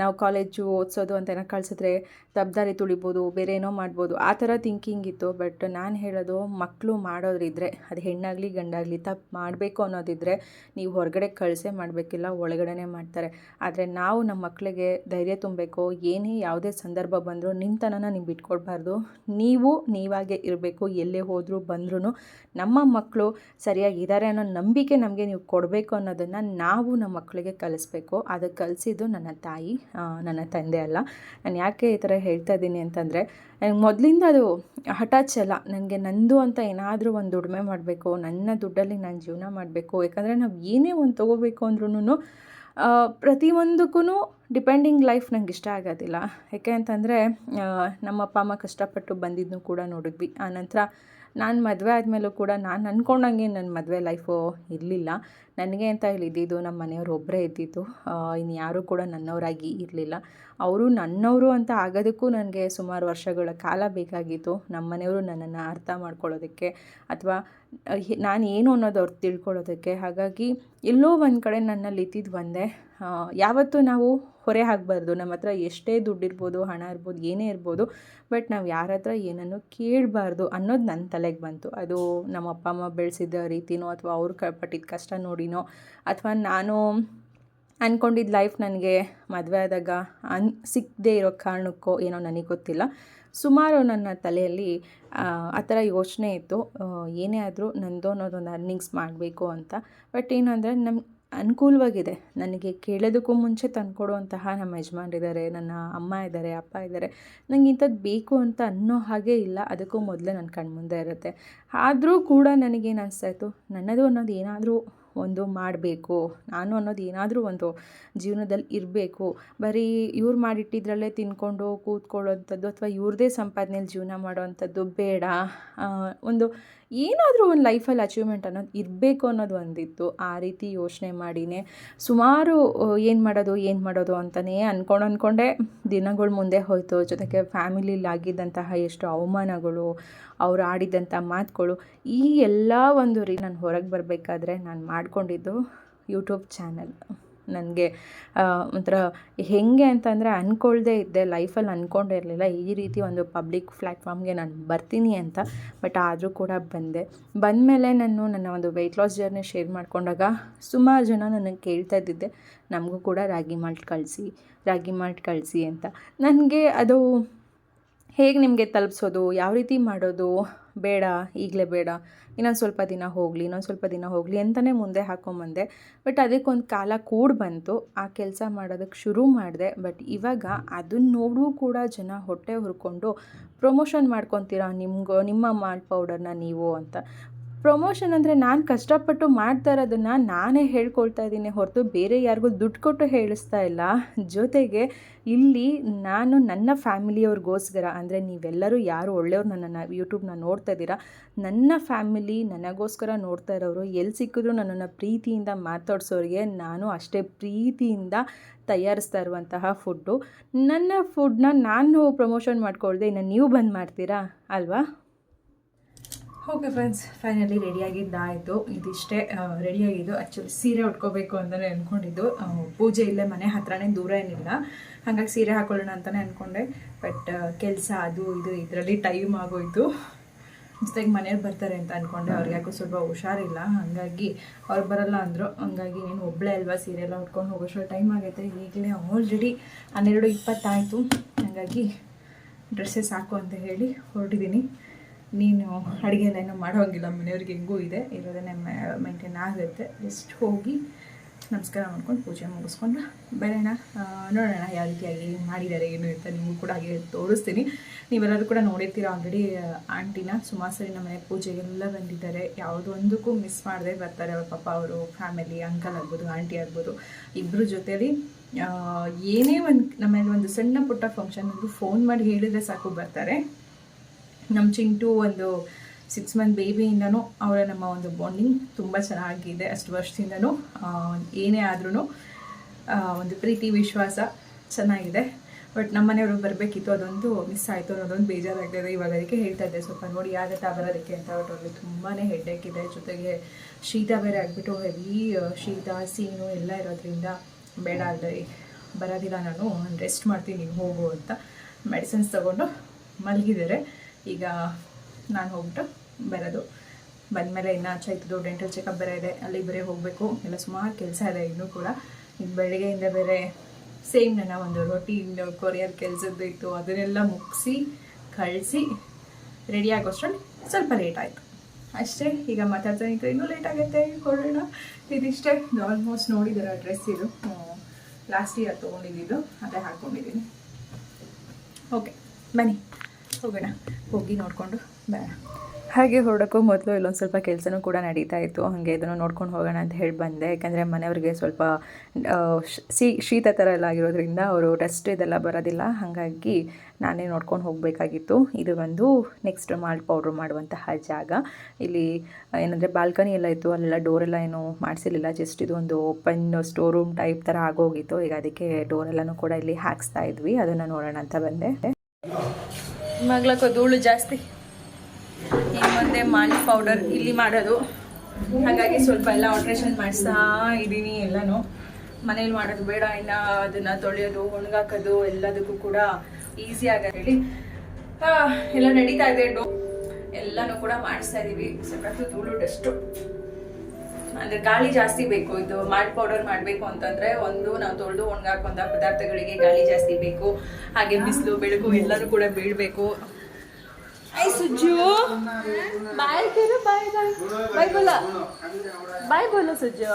ನಾವು ಕಾಲೇಜು ಓದಿಸೋದು ಅಂತ ಏನೋ ಕಳಿಸಿದ್ರೆ ದಬ್ದಾರಿ ತುಳಿಬೋದು, ಬೇರೆ ಏನೋ ಮಾಡ್ಬೋದು, ಆ ಥರ ಥಿಂಕಿಂಗ್ ಇತ್ತು. ಬಟ್ ನಾನು ಹೇಳೋದು ಮಕ್ಕಳು ಮಾಡೋದ್ರಿದ್ರೆ, ಅದು ಹೆಣ್ಣಾಗಲಿ ಗಂಡಾಗಲಿ ತಪ್ಪು ಮಾಡಬೇಕು ಅನ್ನೋದಿದ್ದರೆ ನೀವು ಹೊರಗಡೆ ಕಳಿಸೇ ಮಾಡಬೇಕಿಲ್ಲ, ಒಳಗಡೆನೇ ಮಾಡ್ತಾರೆ. ಆದರೆ ನಾವು ನಮ್ಮ ಮಕ್ಕಳಿಗೆ ಧೈರ್ಯ ತುಂಬಬೇಕು, ಏನೇ ಯಾವುದೇ ಸಂದರ್ಭ ಬಂದರೂ ನಿಂತನನ ನೀವು ಬಿಟ್ಕೊಡ್ಬಾರ್ದು. ನೀವು, ನೀವಾಗೆ ಇರಬೇಕು, ಎಲ್ಲೇ ಹೋದರೂ ಬಂದ್ರೂ ನಮ್ಮ ಮಕ್ಕಳು ಸರಿಯಾಗಿದ್ದಾರೆ ಅನ್ನೋ ನಂಬಿಕೆ ನಮಗೆ ನೀವು ಕೊಡಬೇಕು ಅನ್ನೋದನ್ನು ನಾವು ನಮ್ಮ ಮಕ್ಕಳಿಗೆ ಕಲಿಸ್ಬೇಕು. ಅದು ಕಲಿಸಿದ್ದು ನನ್ನ ತಾಯಿ. ಆ, ನನ್ನ ತಂದೆ ಅಲ್ಲ. ನಾನು ಯಾಕೆ ಈ ಥರ ಹೇಳ್ತಾ ಇದ್ದೀನಿ ಅಂತಂದರೆ ನನಗೆ ಮೊದಲಿಂದ ಅದು ಹಠಾಚ್ ಅಲ್ಲ ನನಗೆ ನಂದು ಅಂತ ಏನಾದರೂ ಒಂದು ದುಡಿಮೆ ಮಾಡಬೇಕು ನನ್ನ ದುಡ್ಡಲ್ಲಿ ನಾನು ಜೀವನ ಮಾಡಬೇಕು ಯಾಕಂದರೆ ನಾವು ಏನೇ ಒಂದು ತೊಗೋಬೇಕು ಅಂದ್ರೂ ಪ್ರತಿಯೊಂದಕ್ಕೂ ಡಿಪೆಂಡಿಂಗ್ ಲೈಫ್ ನಂಗೆ ಇಷ್ಟ ಆಗೋದಿಲ್ಲ. ಯಾಕೆ ಅಂತಂದರೆ ನಮ್ಮ ಅಪ್ಪ ಅಮ್ಮ ಕಷ್ಟಪಟ್ಟು ಬಂದಿದ್ದನ್ನು ಕೂಡ ನೋಡಿದ್ವಿ. ಆನಂತರ ನಾನು ಮದುವೆ ಆದಮೇಲೂ ಕೂಡ ನಾನು ಅಂದ್ಕೊಂಡಂಗೆ ನನ್ನ ಮದುವೆ ಲೈಫು ಇರಲಿಲ್ಲ. ನನಗೆ ಅಂತ ಇಲ್ಲಿ ಇದ್ದಿದ್ದು ನಮ್ಮ ಮನೆಯವರು ಒಬ್ಬರೇ ಇದ್ದಿದ್ದು ಇನ್ನು ಯಾರೂ ಕೂಡ ನನ್ನವರಾಗಿ ಇರಲಿಲ್ಲ. ಅವರು ನನ್ನವರು ಅಂತ ಆಗೋದಕ್ಕೂ ನನಗೆ ಸುಮಾರು ವರ್ಷಗಳ ಕಾಲ ಬೇಕಾಗಿತ್ತು. ನಮ್ಮ ಮನೆಯವರು ನನ್ನನ್ನು ಅರ್ಥ ಮಾಡ್ಕೊಳ್ಳೋದಕ್ಕೆ ಅಥವಾ ನಾನು ಏನು ಅನ್ನೋದು ಅವ್ರು ತಿಳ್ಕೊಳ್ಳೋದಕ್ಕೆ. ಹಾಗಾಗಿ ಎಲ್ಲೋ ಒಂದು ಕಡೆ ನನ್ನಲ್ಲಿ ಇದ್ದಿದ್ದು ಒಂದೇ. ಯಾವತ್ತೂ ನಾವು ಹೊರೆ ಆಗಬಾರ್ದು ನಮ್ಮ ಹತ್ರ ಎಷ್ಟೇ ದುಡ್ಡಿರ್ಬೋದು ಹಣ ಇರ್ಬೋದು ಏನೇ ಇರ್ಬೋದು ಬಟ್ ನಾವು ಯಾರ ಹತ್ರ ಏನನ್ನು ಕೇಳಬಾರ್ದು ಅನ್ನೋದು ನನ್ನ ತಲೆಗೆ ಬಂತು. ಅದು ನಮ್ಮ ಅಪ್ಪ ಅಮ್ಮ ಬೆಳೆಸಿದ ರೀತಿನೋ ಅಥವಾ ಅವ್ರು ಕ ಪಟ್ಟಿದ್ದ ಕಷ್ಟ ನೋಡಿನೋ ಅಥವಾ ನಾನು ಅಂದ್ಕೊಂಡಿದ್ದ ಲೈಫ್ ನನಗೆ ಮದುವೆ ಆದಾಗ ಅನ್ ಸಿಕ್ಕದೇ ಇರೋ ಕಾರಣಕ್ಕೋ ಏನೋ ನನಗೆ ಗೊತ್ತಿಲ್ಲ. ಸುಮಾರು ನನ್ನ ತಲೆಯಲ್ಲಿ ಆ, ಥರ ಯೋಚನೆ ಇತ್ತು. ಏನೇ ಆದರೂ ನಂದು ಅನ್ನೋದೊಂದು ಅರ್ನಿಂಗ್ಸ್ ಮಾಡಬೇಕು ಅಂತ. ಬಟ್ ಏನಂದರೆ ನಮ್ಮ ಅನುಕೂಲವಾಗಿದೆ. ನನಗೆ ಕೇಳೋದಕ್ಕೂ ಮುಂಚೆ ತಂದುಕೊಡುವಂತಹ ನಮ್ಮ ಯಜಮಾನ್ರಿದ್ದಾರೆ ನನ್ನ ಅಮ್ಮ ಇದ್ದಾರೆ ಅಪ್ಪ ಇದ್ದಾರೆ ನನಗೆ ಇಂಥದ್ದು ಬೇಕು ಅಂತ ಅನ್ನೋ ಹಾಗೆ ಇಲ್ಲ. ಅದಕ್ಕೂ ಮೊದಲೇ ನನ್ನ ಕಣ್ಮುಂದೆ ಇರುತ್ತೆ. ಆದರೂ ಕೂಡ ನನಗೇನು ಅನಿಸ್ತಾಯಿತ್ತು ನನ್ನದು ಅನ್ನೋದು ಏನಾದರೂ ಒಂದು ಮಾಡಬೇಕು. ನಾನು ಅನ್ನೋದು ಏನಾದರೂ ಒಂದು ಜೀವನದಲ್ಲಿ ಇರಬೇಕು. ಬರೀ ಇವ್ರು ಮಾಡಿಟ್ಟಿದ್ರಲ್ಲೇ ತಿನ್ಕೊಂಡು ಕೂತ್ಕೊಳ್ಳೋವಂಥದ್ದು ಅಥವಾ ಇವ್ರದೇ ಸಂಪಾದನೆಯಲ್ಲಿ ಜೀವನ ಮಾಡೋವಂಥದ್ದು ಬೇಡ. ಒಂದು ಏನಾದರೂ ಒಂದು ಲೈಫಲ್ಲಿ ಅಚೀವ್ಮೆಂಟ್ ಅನ್ನೋದು ಇರಬೇಕು ಅನ್ನೋದು ಒಂದಿತ್ತು. ಆ ರೀತಿ ಯೋಚನೆ ಮಾಡಿನೇ ಸುಮಾರು ಏನು ಮಾಡೋದು ಏನು ಮಾಡೋದು ಅಂತಲೇ ಅಂದ್ಕೊಂಡು ಅಂದ್ಕೊಂಡೆ ದಿನಗಳು ಮುಂದೆ ಹೋಯಿತು. ಜೊತೆಗೆ ಫ್ಯಾಮಿಲಿಲಿ ಆಗಿದ್ದಂತಹ ಎಷ್ಟು ಅವಮಾನಗಳು, ಅವ್ರು ಆಡಿದಂಥ ಮಾತುಗಳು, ಈ ಎಲ್ಲ ಒಂದು ರೀ ನಾನು ಹೊರಗೆ ಬರಬೇಕಾದ್ರೆ ನಾನು ಮಾಡಿಕೊಂಡಿದ್ದು ಯೂಟ್ಯೂಬ್ ಚಾನಲ್ ನನಗೆ ಒಂಥರ ಹೇಗೆ ಅಂತಂದರೆ ಅಂದ್ಕೊಳ್ದೇ ಇದ್ದೆ, ಲೈಫಲ್ಲಿ ಅಂದ್ಕೊಂಡೇ ಇರಲಿಲ್ಲ. ಈ ರೀತಿ ಒಂದು ಪಬ್ಲಿಕ್ ಪ್ಲ್ಯಾಟ್ಫಾರ್ಮ್ಗೆ ನಾನು ಬರ್ತೀನಿ ಅಂತ, ಬಟ್ ಆದರೂ ಕೂಡ ಬಂದೆ. ಬಂದಮೇಲೆ ನಾನು ನನ್ನ ಒಂದು ವೆಯ್ಟ್ ಲಾಸ್ ಜರ್ನಿ ಶೇರ್ ಮಾಡಿಕೊಂಡಾಗ ಸುಮಾರು ಜನ ನನಗೆ ಕೇಳ್ತಾ ಇದ್ದಿದ್ದೆ, ನಮಗೂ ಕೂಡ ರಾಗಿ ಮಾಲ್ಟ್ ಕಳಿಸಿ, ರಾಗಿ ಮಾಲ್ಟ್ ಕಳಿಸಿ ಅಂತ. ನನಗೆ ಅದು ಹೇಗೆ ನಿಮಗೆ ತಲುಪಿಸೋದು, ಯಾವ ರೀತಿ ಮಾಡೋದು ಬೇಡ, ಈಗಲೇ ಬೇಡ, ಇನ್ನೊಂದು ಸ್ವಲ್ಪ ದಿನ ಹೋಗಲಿ, ಇನ್ನೊಂದು ಸ್ವಲ್ಪ ದಿನ ಹೋಗಲಿ ಅಂತಲೇ ಮುಂದೆ ಹಾಕೊಂಬಂದೆ. ಬಟ್ ಅದಕ್ಕೊಂದು ಕಾಲ ಕೂಡ ಬಂತು, ಆ ಕೆಲಸ ಮಾಡೋದಕ್ಕೆ ಶುರು ಮಾಡಿದೆ. ಬಟ್ ಇವಾಗ ಅದನ್ನ ನೋಡೂ ಕೂಡ ಜನ ಹೊಟ್ಟೆ ಹುರ್ಕೊಂಡು ಪ್ರಮೋಷನ್ ಮಾಡ್ಕೊತೀರಾ ನಿಮ್ಗೆ, ನಿಮ್ಮ ಮಾಲ್ಟ್ ಪೌಡರ್ನ ನೀವು ಅಂತ. ಪ್ರಮೋಷನ್ ಅಂದರೆ ನಾನು ಕಷ್ಟಪಟ್ಟು ಮಾಡ್ತಾ ಇರೋದನ್ನು ನಾನೇ ಹೇಳ್ಕೊಳ್ತಾ ಇದ್ದೀನಿ. ಹೊರತು ಬೇರೆ ಯಾರಿಗೂ ದುಡ್ಡು ಕೊಟ್ಟು ಹೇಳಿಸ್ತಾ ಇಲ್ಲ. ಜೊತೆಗೆ ಇಲ್ಲಿ ನಾನು ನನ್ನ ಫ್ಯಾಮಿಲಿಯವ್ರಿಗೋಸ್ಕರ ಅಂದರೆ ನೀವೆಲ್ಲರೂ ಯಾರು ಒಳ್ಳೆಯವ್ರು ನನ್ನನ್ನು ಯೂಟ್ಯೂಬ್ನ ನೋಡ್ತಾ ಇದ್ದೀರಾ, ನನ್ನ ಫ್ಯಾಮಿಲಿ ನನಗೋಸ್ಕರ ನೋಡ್ತಾ ಇರೋರು ಎಲ್ಲಿ ಸಿಕ್ಕಿದ್ರು ನನ್ನನ್ನು ಪ್ರೀತಿಯಿಂದ ಮಾತಾಡ್ಸೋರಿಗೆ ನಾನು ಅಷ್ಟೇ ಪ್ರೀತಿಯಿಂದ ತಯಾರಿಸ್ತಾ ಇರುವಂತಹ ಫುಡ್ಡು. ನನ್ನ ಫುಡ್ನ ನಾನು ಪ್ರಮೋಷನ್ ಮಾಡ್ಕೊಳ್ದೆ ಇನ್ನು ನೀವು ಬಂದು ಮಾಡ್ತೀರಾ ಅಲ್ವಾ? ಓಕೆ ಫ್ರೆಂಡ್ಸ್ ಫೈನಲಿ ರೆಡಿಯಾಗಿದ್ದಾಯಿತು ಇದಿಷ್ಟೇ ರೆಡಿಯಾಗಿದ್ದು ಆ್ಯಕ್ಚುಲಿ ಸೀರೆ ಉಟ್ಕೋಬೇಕು ಅಂತಲೇ ಅಂದ್ಕೊಂಡಿದ್ದು ಪೂಜೆ ಇಲ್ಲೇ ಮನೆ ಹತ್ರನೇ ದೂರ ಏನಿಲ್ಲ. ಹಾಗಾಗಿ ಸೀರೆ ಹಾಕೊಳ್ಳೋಣ ಅಂತಲೇ ಅಂದ್ಕೊಂಡೆ ಬಟ್ ಕೆಲಸ ಅದು ಇದು ಇದರಲ್ಲಿ ಟೈಮ್ ಆಗೋಯ್ತು. ಜೊತೆಗೆ ಮನೆಯವ್ರು ಬರ್ತಾರೆ ಅಂತ ಅಂದ್ಕೊಂಡೆ ಅವ್ರಿಗೆ ಯಾಕೋ ಸ್ವಲ್ಪ ಹುಷಾರಿಲ್ಲ. ಹಾಗಾಗಿ ಅವ್ರು ಬರಲ್ಲ ಅಂದರು. ಹಂಗಾಗಿ ನೀನು ಒಬ್ಬಳೇ ಅಲ್ವಾ ಸೀರೆ ಎಲ್ಲ ಉಟ್ಕೊಂಡು ಹೋಗೋಷ್ಟು ಟೈಮ್ ಆಗೈತೆ ಈಗಲೇ ಆಲ್ರೆಡಿ ಹನ್ನೆರಡು ಇಪ್ಪತ್ತಾಯಿತು. ಹಾಗಾಗಿ ಡ್ರೆಸ್ಸಸ್ ಸಾಕು ಅಂತ ಹೇಳಿ ಹೊರಟಿದ್ದೀನಿ. ನೀನು ಅಡುಗೆ ಎಲ್ಲ ಏನೂ ಮಾಡೋಂಗಿಲ್ಲ, ಮನೆಯವ್ರಿಗೆ ಹೆಂಗೂ ಇದೆ ಇರೋದನ್ನೇ ಮೈಂಟೈನ್ ಆಗುತ್ತೆ. ಜಸ್ಟ್ ಹೋಗಿ ನಮಸ್ಕಾರ ಮಾಡ್ಕೊಂಡು ಪೂಜೆ ಮುಗಿಸ್ಕೊಂಡು ಬರೋಣ. ನೋಡೋಣ ಯಾವ ರೀತಿಯಾಗಿ ಮಾಡಿದ್ದಾರೆ, ಏನು ಅಂತ ನಿಮಗೂ ಕೂಡ ಹಾಗೆ ತೋರಿಸ್ತೀನಿ. ನೀವೆಲ್ಲರೂ ಕೂಡ ನೋಡಿರ್ತೀರ ಆಲ್ರೆಡಿ ಆಂಟಿನ. ಸುಮಾರು ಸರಿ ನಮ್ಮ ಮನೆ ಪೂಜೆಗೆಲ್ಲ ಬಂದಿದ್ದಾರೆ. ಯಾವುದೊಂದಕ್ಕೂ ಮಿಸ್ ಮಾಡದೆ ಬರ್ತಾರೆ ಅವ್ರ ಪಾಪ, ಅವರು ಫ್ಯಾಮಿಲಿ ಅಂಕಲ್ ಆಗ್ಬೋದು, ಆಂಟಿ ಆಗ್ಬೋದು. ಇಬ್ಬರ ಜೊತೇಲಿ ಏನೇ ಒಂದು ನಮ್ಮಲ್ಲಿ ಒಂದು ಸಣ್ಣ ಪುಟ್ಟ ಫಂಕ್ಷನ್ ಫೋನ್ ಮಾಡಿ ಹೇಳಿದರೆ ಸಾಕು ಬರ್ತಾರೆ. ನಮ್ಮ ಚಿಂಟು ಒಂದು ಸಿಕ್ಸ್ ಮಂತ್ ಬೇಬಿಯಿಂದನೂ ಅವರ ನಮ್ಮ ಒಂದು ಬಾಂಡಿಂಗ್ ತುಂಬ ಚೆನ್ನಾಗಿದೆ ಅಷ್ಟು ವರ್ಷದಿಂದನೂ. ಏನೇ ಆದ್ರೂ ಒಂದು ಪ್ರೀತಿ, ವಿಶ್ವಾಸ ಚೆನ್ನಾಗಿದೆ. ಬಟ್ ನಮ್ಮ ಮನೆಯವರು ಬರಬೇಕಿತ್ತು, ಅದೊಂದು ಮಿಸ್ ಆಯಿತು ಅನ್ನೋದೊಂದು ಬೇಜಾರಾಗ್ತಿದೆ. ಇವಾಗ ಅದಕ್ಕೆ ಹೇಳ್ತಾ ಇದ್ದೆ, ಸ್ವಲ್ಪ ನೋಡಿ ಆಗುತ್ತಾ ಬರೋದಕ್ಕೆ ಅಂತ. ಬಟ್ ಅವ್ರಿಗೆ ತುಂಬಾ ಹೆಡ್ಡೇಕ್ ಇದೆ. ಜೊತೆಗೆ ಶೀತ ಬೇರೆ ಆಗಿಬಿಟ್ಟು ಹೆವಿ ಶೀತ, ಸೀನು ಎಲ್ಲ ಇರೋದ್ರಿಂದ ಬೇಡ ಅಲ್ಲಿ ಬರೋದಿಲ್ಲ ನಾನು. ರೆಸ್ಟ್ ಮಾಡ್ತೀನಿ ಹೋಗು ಅಂತ. ಮೆಡಿಸಿನ್ಸ್ ತೊಗೊಂಡು ಮಲಗಿದ್ದಾರೆ. ಈಗ ನಾನು ಹೋಗ್ಬಿಟ್ಟು ಬರೋದು. ಬಂದಮೇಲೆ ಇನ್ನು ಚೈತದು ಡೆಂಟಲ್ ಚೆಕಪ್ ಬೇರೆ ಇದೆ. ಅಲ್ಲಿ ಬೇರೆ ಹೋಗಬೇಕು. ಎಲ್ಲ ಸುಮಾರು ಕೆಲಸ ಇದೆ ಇನ್ನೂ ಕೂಡ. ಈಗ ಬೆಳಗ್ಗೆಯಿಂದ ಬೇರೆ ಸೇಮ್ ನನ್ನ ಒಂದು ರೊಟೀನ್ ಕೊರಿಯರ್ ಕೆಲಸದ್ದು ಇತ್ತು. ಅದನ್ನೆಲ್ಲ ಮುಗಿಸಿ, ಕಳಿಸಿ ರೆಡಿ ಆಗೋಷ್ಟ್ರಲ್ಲಿ ಸ್ವಲ್ಪ ಲೇಟ್ ಆಯಿತು. ಅಷ್ಟೇ. ಈಗ ಮಾತಾಡ್ತಾ ಇತ್ತು ಇನ್ನೂ ಲೇಟ್ ಆಗುತ್ತೆ ಕೊಡೋಣ ಇದಿಷ್ಟೇ. ಆಲ್ಮೋಸ್ಟ್ ನೋಡಿದ್ದಾರೆ ಡ್ರೆಸ್ ಇದು? ಲಾಸ್ಟ್ ಇಯರ್ ತೊಗೊಂಡಿದ್ದು. ಅದೇ ಹಾಕ್ಕೊಂಡಿದ್ದೀನಿ ಓಕೆ ಬನ್ನಿ. ಹೋಗೋಣ. ಹೋಗಿ ನೋಡಿಕೊಂಡು ಬರೋಣ ಹಾಗೆ ಹೊರಡೋಕ್ಕೂ ಮೊದಲು ಇಲ್ಲೊಂದು ಸ್ವಲ್ಪ ಕೆಲಸನೂ ಕೂಡ ನಡೀತಾ ಇತ್ತು. ಹಾಗೆ ಇದನ್ನು ನೋಡ್ಕೊಂಡು ಹೋಗೋಣ ಅಂತ ಹೇಳಿ ಬಂದೆ. ಯಾಕಂದರೆ ಮನೆಯವ್ರಿಗೆ ಸ್ವಲ್ಪ ಶೀ ಶೀತ ಥರ ಎಲ್ಲ ಆಗಿರೋದ್ರಿಂದ ಅವರು ಟೆಸ್ಟ್ ಇದೆಲ್ಲ ಬರೋದಿಲ್ಲ. ಹಾಗಾಗಿ ನಾನೇ ನೋಡ್ಕೊಂಡು ಹೋಗಬೇಕಾಗಿತ್ತು. ಇದು ಬಂದು ನೆಕ್ಸ್ಟ್ ಮಾಲ್ಟ್ ಪೌಡ್ರ್ ಮಾಡುವಂತಹ ಜಾಗ. ಇಲ್ಲಿ ಏನಂದರೆ ಬಾಲ್ಕನಿ ಎಲ್ಲ ಇತ್ತು. ಅಲ್ಲೆಲ್ಲ ಡೋರೆಲ್ಲ ಏನು ಮಾಡಿಸಿರಲಿಲ್ಲ. ಜಸ್ಟ್ ಇದು ಒಂದು ಓಪನ್ ಸ್ಟೋರ್ ರೂಮ್ ಟೈಪ್ ಥರ ಆಗೋಗಿತ್ತು. ಈಗ ಅದಕ್ಕೆ ಡೋರೆಲ್ಲನೂ ಕೂಡ ಇಲ್ಲಿ ಹಾಕ್ಸ್ತಾ ಇದ್ವಿ. ಅದನ್ನು ನೋಡೋಣ ಅಂತ ಬಂದೆ. ಮಗ್ಲಕ್ಕೋ ಧೂಳು ಜಾಸ್ತಿ. ಇನ್ನು ಮುಂದೆ ಮಾಲಿ ಪೌಡರ್ ಇಲ್ಲಿ ಮಾಡೋದು. ಹಾಗಾಗಿ ಸ್ವಲ್ಪ ಎಲ್ಲ ಆಲ್ಟ್ರೇಷನ್ ಮಾಡಿಸ್ತಾ ಇದ್ದೀನಿ ಎಲ್ಲನೂ. ಮನೇಲಿ ಮಾಡೋದು ಬೇಡ, ಇನ್ನು ಅದನ್ನು ತೊಳೆಯೋದು, ಒಣಗಾಕೋದು ಎಲ್ಲದಕ್ಕೂ ಕೂಡ ಈಸಿ ಆಗಿ ಎಲ್ಲ ನಡೀತಾ ಇದೆ. ಡೋ ಎಲ್ಲನೂ ಕೂಡ ಮಾಡಿಸ್ತಾ ಇದೀವಿ. ಸಖತ್ತು ಧೂಳು ಡಸ್ಟು ಅಂದ್ರೆ ಗಾಳಿ ಜಾಸ್ತಿ ಬೇಕು. ಇದು ಮಾಲ್ಟ್ ಪೌಡರ್ ಮಾಡಬೇಕು ಅಂತಂದ್ರೆ ಒಂದು ನಾವು ತೊಳೆದು ಒಣಗಾಕೊಂಡ ಪದಾರ್ಥಗಳಿಗೆ ಗಾಳಿ ಜಾಸ್ತಿ ಬೇಕು. ಹಾಗೆ ಬಿಸಿಲು, ಬೆಳಕು ಎಲ್ಲರೂ ಕೂಡ ಬೀಳ್ಬೇಕು. I ಸುಜ್ಜು. Bye bye bye. Bye bye bye ಸುಜ್ಜು.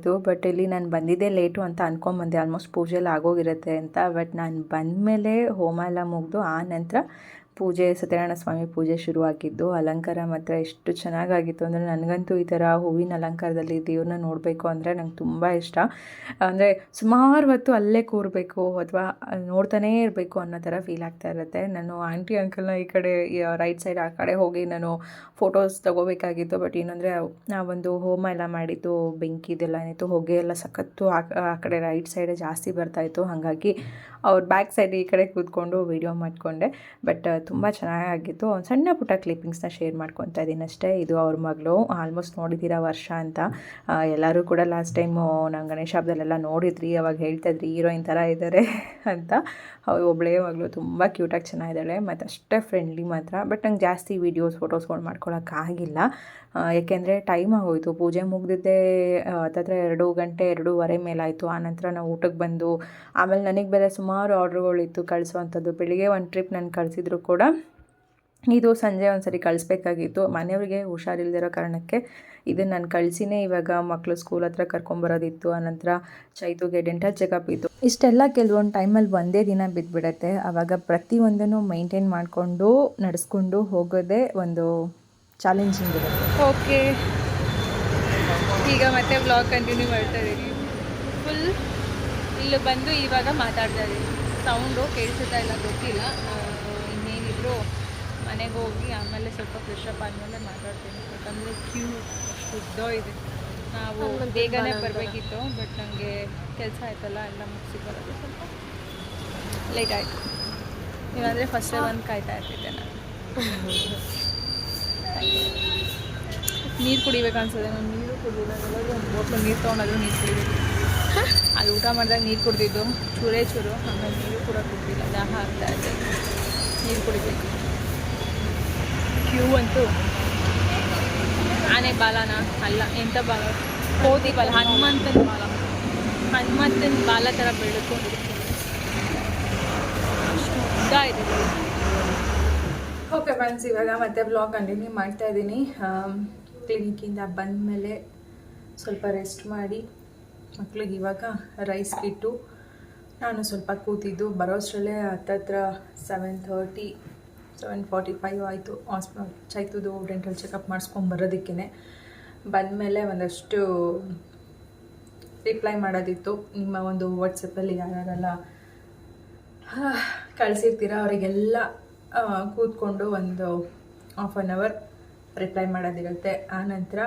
But ಇಲ್ಲಿ ನಾನು ಬಂದಿದ್ದೆ ಲೇಟು ಅಂತ ಅಂದ್ಕೊಂಬಂದೆ ಆಲ್ಮೋಸ್ಟ್ ಪೂಜೆಲ್ಲ ಆಗೋಗಿರುತ್ತೆ ಅಂತ. ಬಟ್ ನಾನು ಬಂದಮೇಲೆ ಹೋಮ ಎಲ್ಲ ಮುಗಿದು ಆ ನಂತರ ಪೂಜೆ, ಸತ್ಯನಾರಾಯಣ ಸ್ವಾಮಿ ಪೂಜೆ ಶುರುವಾಗಿದ್ದು, ಅಲಂಕಾರ ಮಾತ್ರ ಎಷ್ಟು ಚೆನ್ನಾಗಾಗಿತ್ತು ಅಂದರೆ ನನಗಂತೂ ಈ ಥರ ಹೂವಿನ ಅಲಂಕಾರದಲ್ಲಿ ದೇವ್ರನ್ನ ನೋಡಬೇಕು ಅಂದರೆ ನಂಗೆ ತುಂಬ ಇಷ್ಟ. ಅಂದರೆ ಸುಮಾರು ಹೊತ್ತು ಅಲ್ಲೇ ಕೂರಬೇಕು ಅಥವಾ ನೋಡ್ತಾನೇ ಇರಬೇಕು ಅನ್ನೋ ಥರ ಫೀಲ್ ಆಗ್ತಾ ಇರುತ್ತೆ. ನಾನು ಆಂಟಿ ಅಂಕಲ್ನ ಈ ಕಡೆ ರೈಟ್ ಸೈಡ್ ಆ ಕಡೆ ಹೋಗಿ ನಾನು ಫೋಟೋಸ್ ತೊಗೋಬೇಕಾಗಿತ್ತು. ಬಟ್ ಏನಂದರೆ ನಾವೊಂದು ಹೋಮ ಎಲ್ಲ ಮಾಡಿದ್ದು ಬೆಂಕಿದೆಲ್ಲ ಏನಿತ್ತು, ಹೊಗೆ ಎಲ್ಲ ಸಖತ್ತು ಆ ಕಡೆ ರೈಟ್ ಸೈಡೇ ಜಾಸ್ತಿ ಬರ್ತಾಯಿತ್ತು ಹಾಗಾಗಿ ಅವ್ರ ಬ್ಯಾಕ್ ಸೈಡ್ ಈ ಕಡೆ ಕೂತ್ಕೊಂಡು ವೀಡಿಯೋ ಮಾಡಿಕೊಂಡೆ. ಬಟ್ ತುಂಬ ಚೆನ್ನಾಗಿತ್ತು ಒಂದು ಸಣ್ಣ ಪುಟ್ಟ ಕ್ಲಿಪ್ಪಿಂಗ್ಸ್ನ ಶೇರ್ ಮಾಡ್ಕೊತಾ ಇದ್ದೀನಿ ಅಷ್ಟೇ. ಇದು ಅವ್ರ ಮಗಳು. ಆಲ್ಮೋಸ್ಟ್ ನೋಡಿದ್ದೀರಾ ವರ್ಷ ಅಂತ. ಎಲ್ಲರೂ ಕೂಡ ಲಾಸ್ಟ್ ಟೈಮು ನಾನು ಗಣೇಶ ಹಬ್ಬದಲ್ಲೆಲ್ಲ ನೋಡಿದ್ರಿ. ಅವಾಗ ಹೇಳ್ತಾಯಿದ್ರಿ ಹೀರೋಯಿನ್ ಥರ ಇದ್ದಾರೆ ಅಂತ. ಒಬ್ಬಳೇ ಮಗಳು ತುಂಬ ಕ್ಯೂಟಾಗಿ ಚೆನ್ನಾಗಿದ್ದಾಳೆ. ಮತ್ತು ಅಷ್ಟೇ ಫ್ರೆಂಡ್ಲಿ ಮಾತ್ರ. ಬಟ್ ನಂಗೆ ಜಾಸ್ತಿ ವೀಡಿಯೋಸ್ ಫೋಟೋಸ್ಗಳು ಮಾಡ್ಕೊಳ್ಳೋಕ್ಕಾಗಿಲ್ಲ ಯಾಕೆಂದರೆ ಟೈಮ್ ಆಗೋಯಿತು. ಪೂಜೆ ಮುಗ್ದಿದ್ದೆ ಹತ್ತತ್ರ ಎರಡು ಗಂಟೆ, ಎರಡೂವರೆ ಮೇಲಾಯಿತು. ಆನಂತರ ನಾವು ಊಟಕ್ಕೆ ಬಂದು, ಆಮೇಲೆ ನನಗೆ ಬೇರೆ ಸುಮಾರು ಆರ್ಡ್ರುಗಳಿತ್ತು ಕಳಿಸುವಂಥದ್ದು. ಬೆಳಿಗ್ಗೆ ಒಂದು ಟ್ರಿಪ್ ನಾನು ಕಳಿಸಿದ್ರು ಕೂಡ ಇದು ಸಂಜೆ ಒಂದು ಸರಿ ಕಳಿಸ್ಬೇಕಾಗಿತ್ತು. ಮನೆಯವ್ರಿಗೆ ಹುಷಾರಿಲ್ಲದಿರೋ ಕಾರಣಕ್ಕೆ ಇದನ್ನು ನಾನು ಕಳಿಸಿನೇ ಇವಾಗ ಮಕ್ಕಳು ಸ್ಕೂಲ್ ಹತ್ರ ಕರ್ಕೊಂಬರೋದಿತ್ತು ಆನಂತರ ಚೈತುಗೆ ಡೆಂಟಲ್ ಚೆಕಪ್ ಇತ್ತು. ಇಷ್ಟೆಲ್ಲ ಕೆಲವೊಂದು ಟೈಮಲ್ಲಿ ಒಂದೇ ದಿನ ಬಿದ್ದುಬಿಡತ್ತೆ ಆವಾಗ ಪ್ರತಿಯೊಂದನ್ನು ಮೈಂಟೈನ್ ಮಾಡಿಕೊಂಡು, ನಡೆಸ್ಕೊಂಡು ಹೋಗೋದೇ ಒಂದು ಚಾಲೆಂಜಿಂಗ್ ಇರುತ್ತೆ. ಓಕೆ ಈಗ ಮತ್ತೆ ಬ್ಲಾಗ್ ಕಂಟಿನ್ಯೂ ಮಾಡ್ತಾ ಇದ್ದೀನಿ. ಫುಲ್ ಇಲ್ಲಿ ಬಂದು ಇವಾಗ ಮಾತಾಡ್ತಾ ಇದ್ದೀನಿ. ಸೌಂಡು ಕೇಳಿಸುತ್ತಾ ಇಲ್ಲ, ಗೊತ್ತಿಲ್ಲ. ಇನ್ನೇನಿದ್ರು ಮನೆಗೆ ಹೋಗಿ ಆಮೇಲೆ ಸ್ವಲ್ಪ ಫ್ರೆಶ್ ಅಪ್ ಆದಮೇಲೆ ಮಾತಾಡ್ತೀನಿ. ಯಾಕಂದರೆ ಕ್ಯೂ ಅಷ್ಟು ಇದೆ. ನಾವು ಬೇಗನೆ ಬರಬೇಕಿತ್ತು ಬಟ್ ನನಗೆ ಕೆಲಸ ಆಯ್ತಲ್ಲ ಎಲ್ಲ ಮುಗಿಸಿ ಬರೋದು ಸ್ವಲ್ಪ ಲೇಟ್ ಆಯಿತು. ಇಲ್ಲಾಂದರೆ ಫಸ್ಟೇ ಬಂದು ಕಾಯ್ತಾ ಇರ್ತಿದ್ದೆ ನಾನು. ನೀರು ಕುಡಿಬೇಕು ಅನ್ಸುತ್ತೆ ನಾನು ನೀರು ಕುಡಿದಿಲ್ಲ ಒಂದು ಬೋಟ್ಲು ನೀರು ತೊಗೊಂಡಾದ್ರೂ ನೀರು ಕುಡಿಬೇಕು. ಅಲ್ಲಿ ಊಟ ಮಾಡಿದಾಗ ನೀರು ಕುಡ್ದಿದ್ದು ಚೂರೇ ಚೂರು ಆಮೇಲೆ ನೀರು ಕೂಡ ಕುಡ್ದಿಲ್ಲ ದಾಹ ಆಗ್ತಾ ಇದೆ. ನೀರು ಕುಡಿಬೇಕು. ಕ್ಯೂ ಅಂತೂ ಆನೆ ಬಾಲನ? ಅಲ್ಲ ಎಂಥ ಬಾಲ? ಕೋತಿ ಬಾಲ, ಹನುಮಂತನ ಬಾಲ. ಹನುಮಂತನ ಬಾಲ ಥರ ಬೆಳ್ಕೊಂಡಿರ್ತೀನಿ ಅಷ್ಟು ಉದ್ದ ಇದೆ. ಓಕೆ ಫ್ರೆಂಡ್ಸ್ ಇವಾಗ ಮತ್ತೆ ಬ್ಲಾಗ್ ಕಂಟಿನ್ಯೂ ಮಾಡ್ತಾ ಇದ್ದೀನಿ. ಕ್ಲಿನಿಕ್ಕಿಂದ ಬಂದಮೇಲೆ ಸ್ವಲ್ಪ ರೆಸ್ಟ್ ಮಾಡಿ, ಮಕ್ಳಿಗೆ ಇವಾಗ ರೈಸ್ ಇಟ್ಟು ನಾನು ಸ್ವಲ್ಪ ಕೂತಿದ್ದು ಬರೋಷ್ಟರಲ್ಲೇ ಹತ್ತತ್ರ seven thirty seven forty five ಆಯಿತು. ಹಾಸ್ಪ ಚೈತುದು ಡೆಂಟಲ್ ಚೆಕಪ್ ಮಾಡಿಸ್ಕೊಂಡು ಬರೋದಕ್ಕೇ ಬಂದಮೇಲೆ ಒಂದಷ್ಟು ರಿಪ್ಲೈ ಮಾಡೋದಿತ್ತು. ನಿಮ್ಮ ಒಂದು ವಾಟ್ಸಪ್ಪಲ್ಲಿ ಯಾರ್ಯಾರೆಲ್ಲ ಕಳಿಸಿರ್ತೀರ? ಅವರಿಗೆಲ್ಲ ಕೂತ್ಕೊಂಡು ಒಂದು ಹಾಫ್ ಆನ್ ಅವರ್ ರಿಪ್ಲೈ ಮಾಡೋದಿರುತ್ತೆ. ಆನಂತರ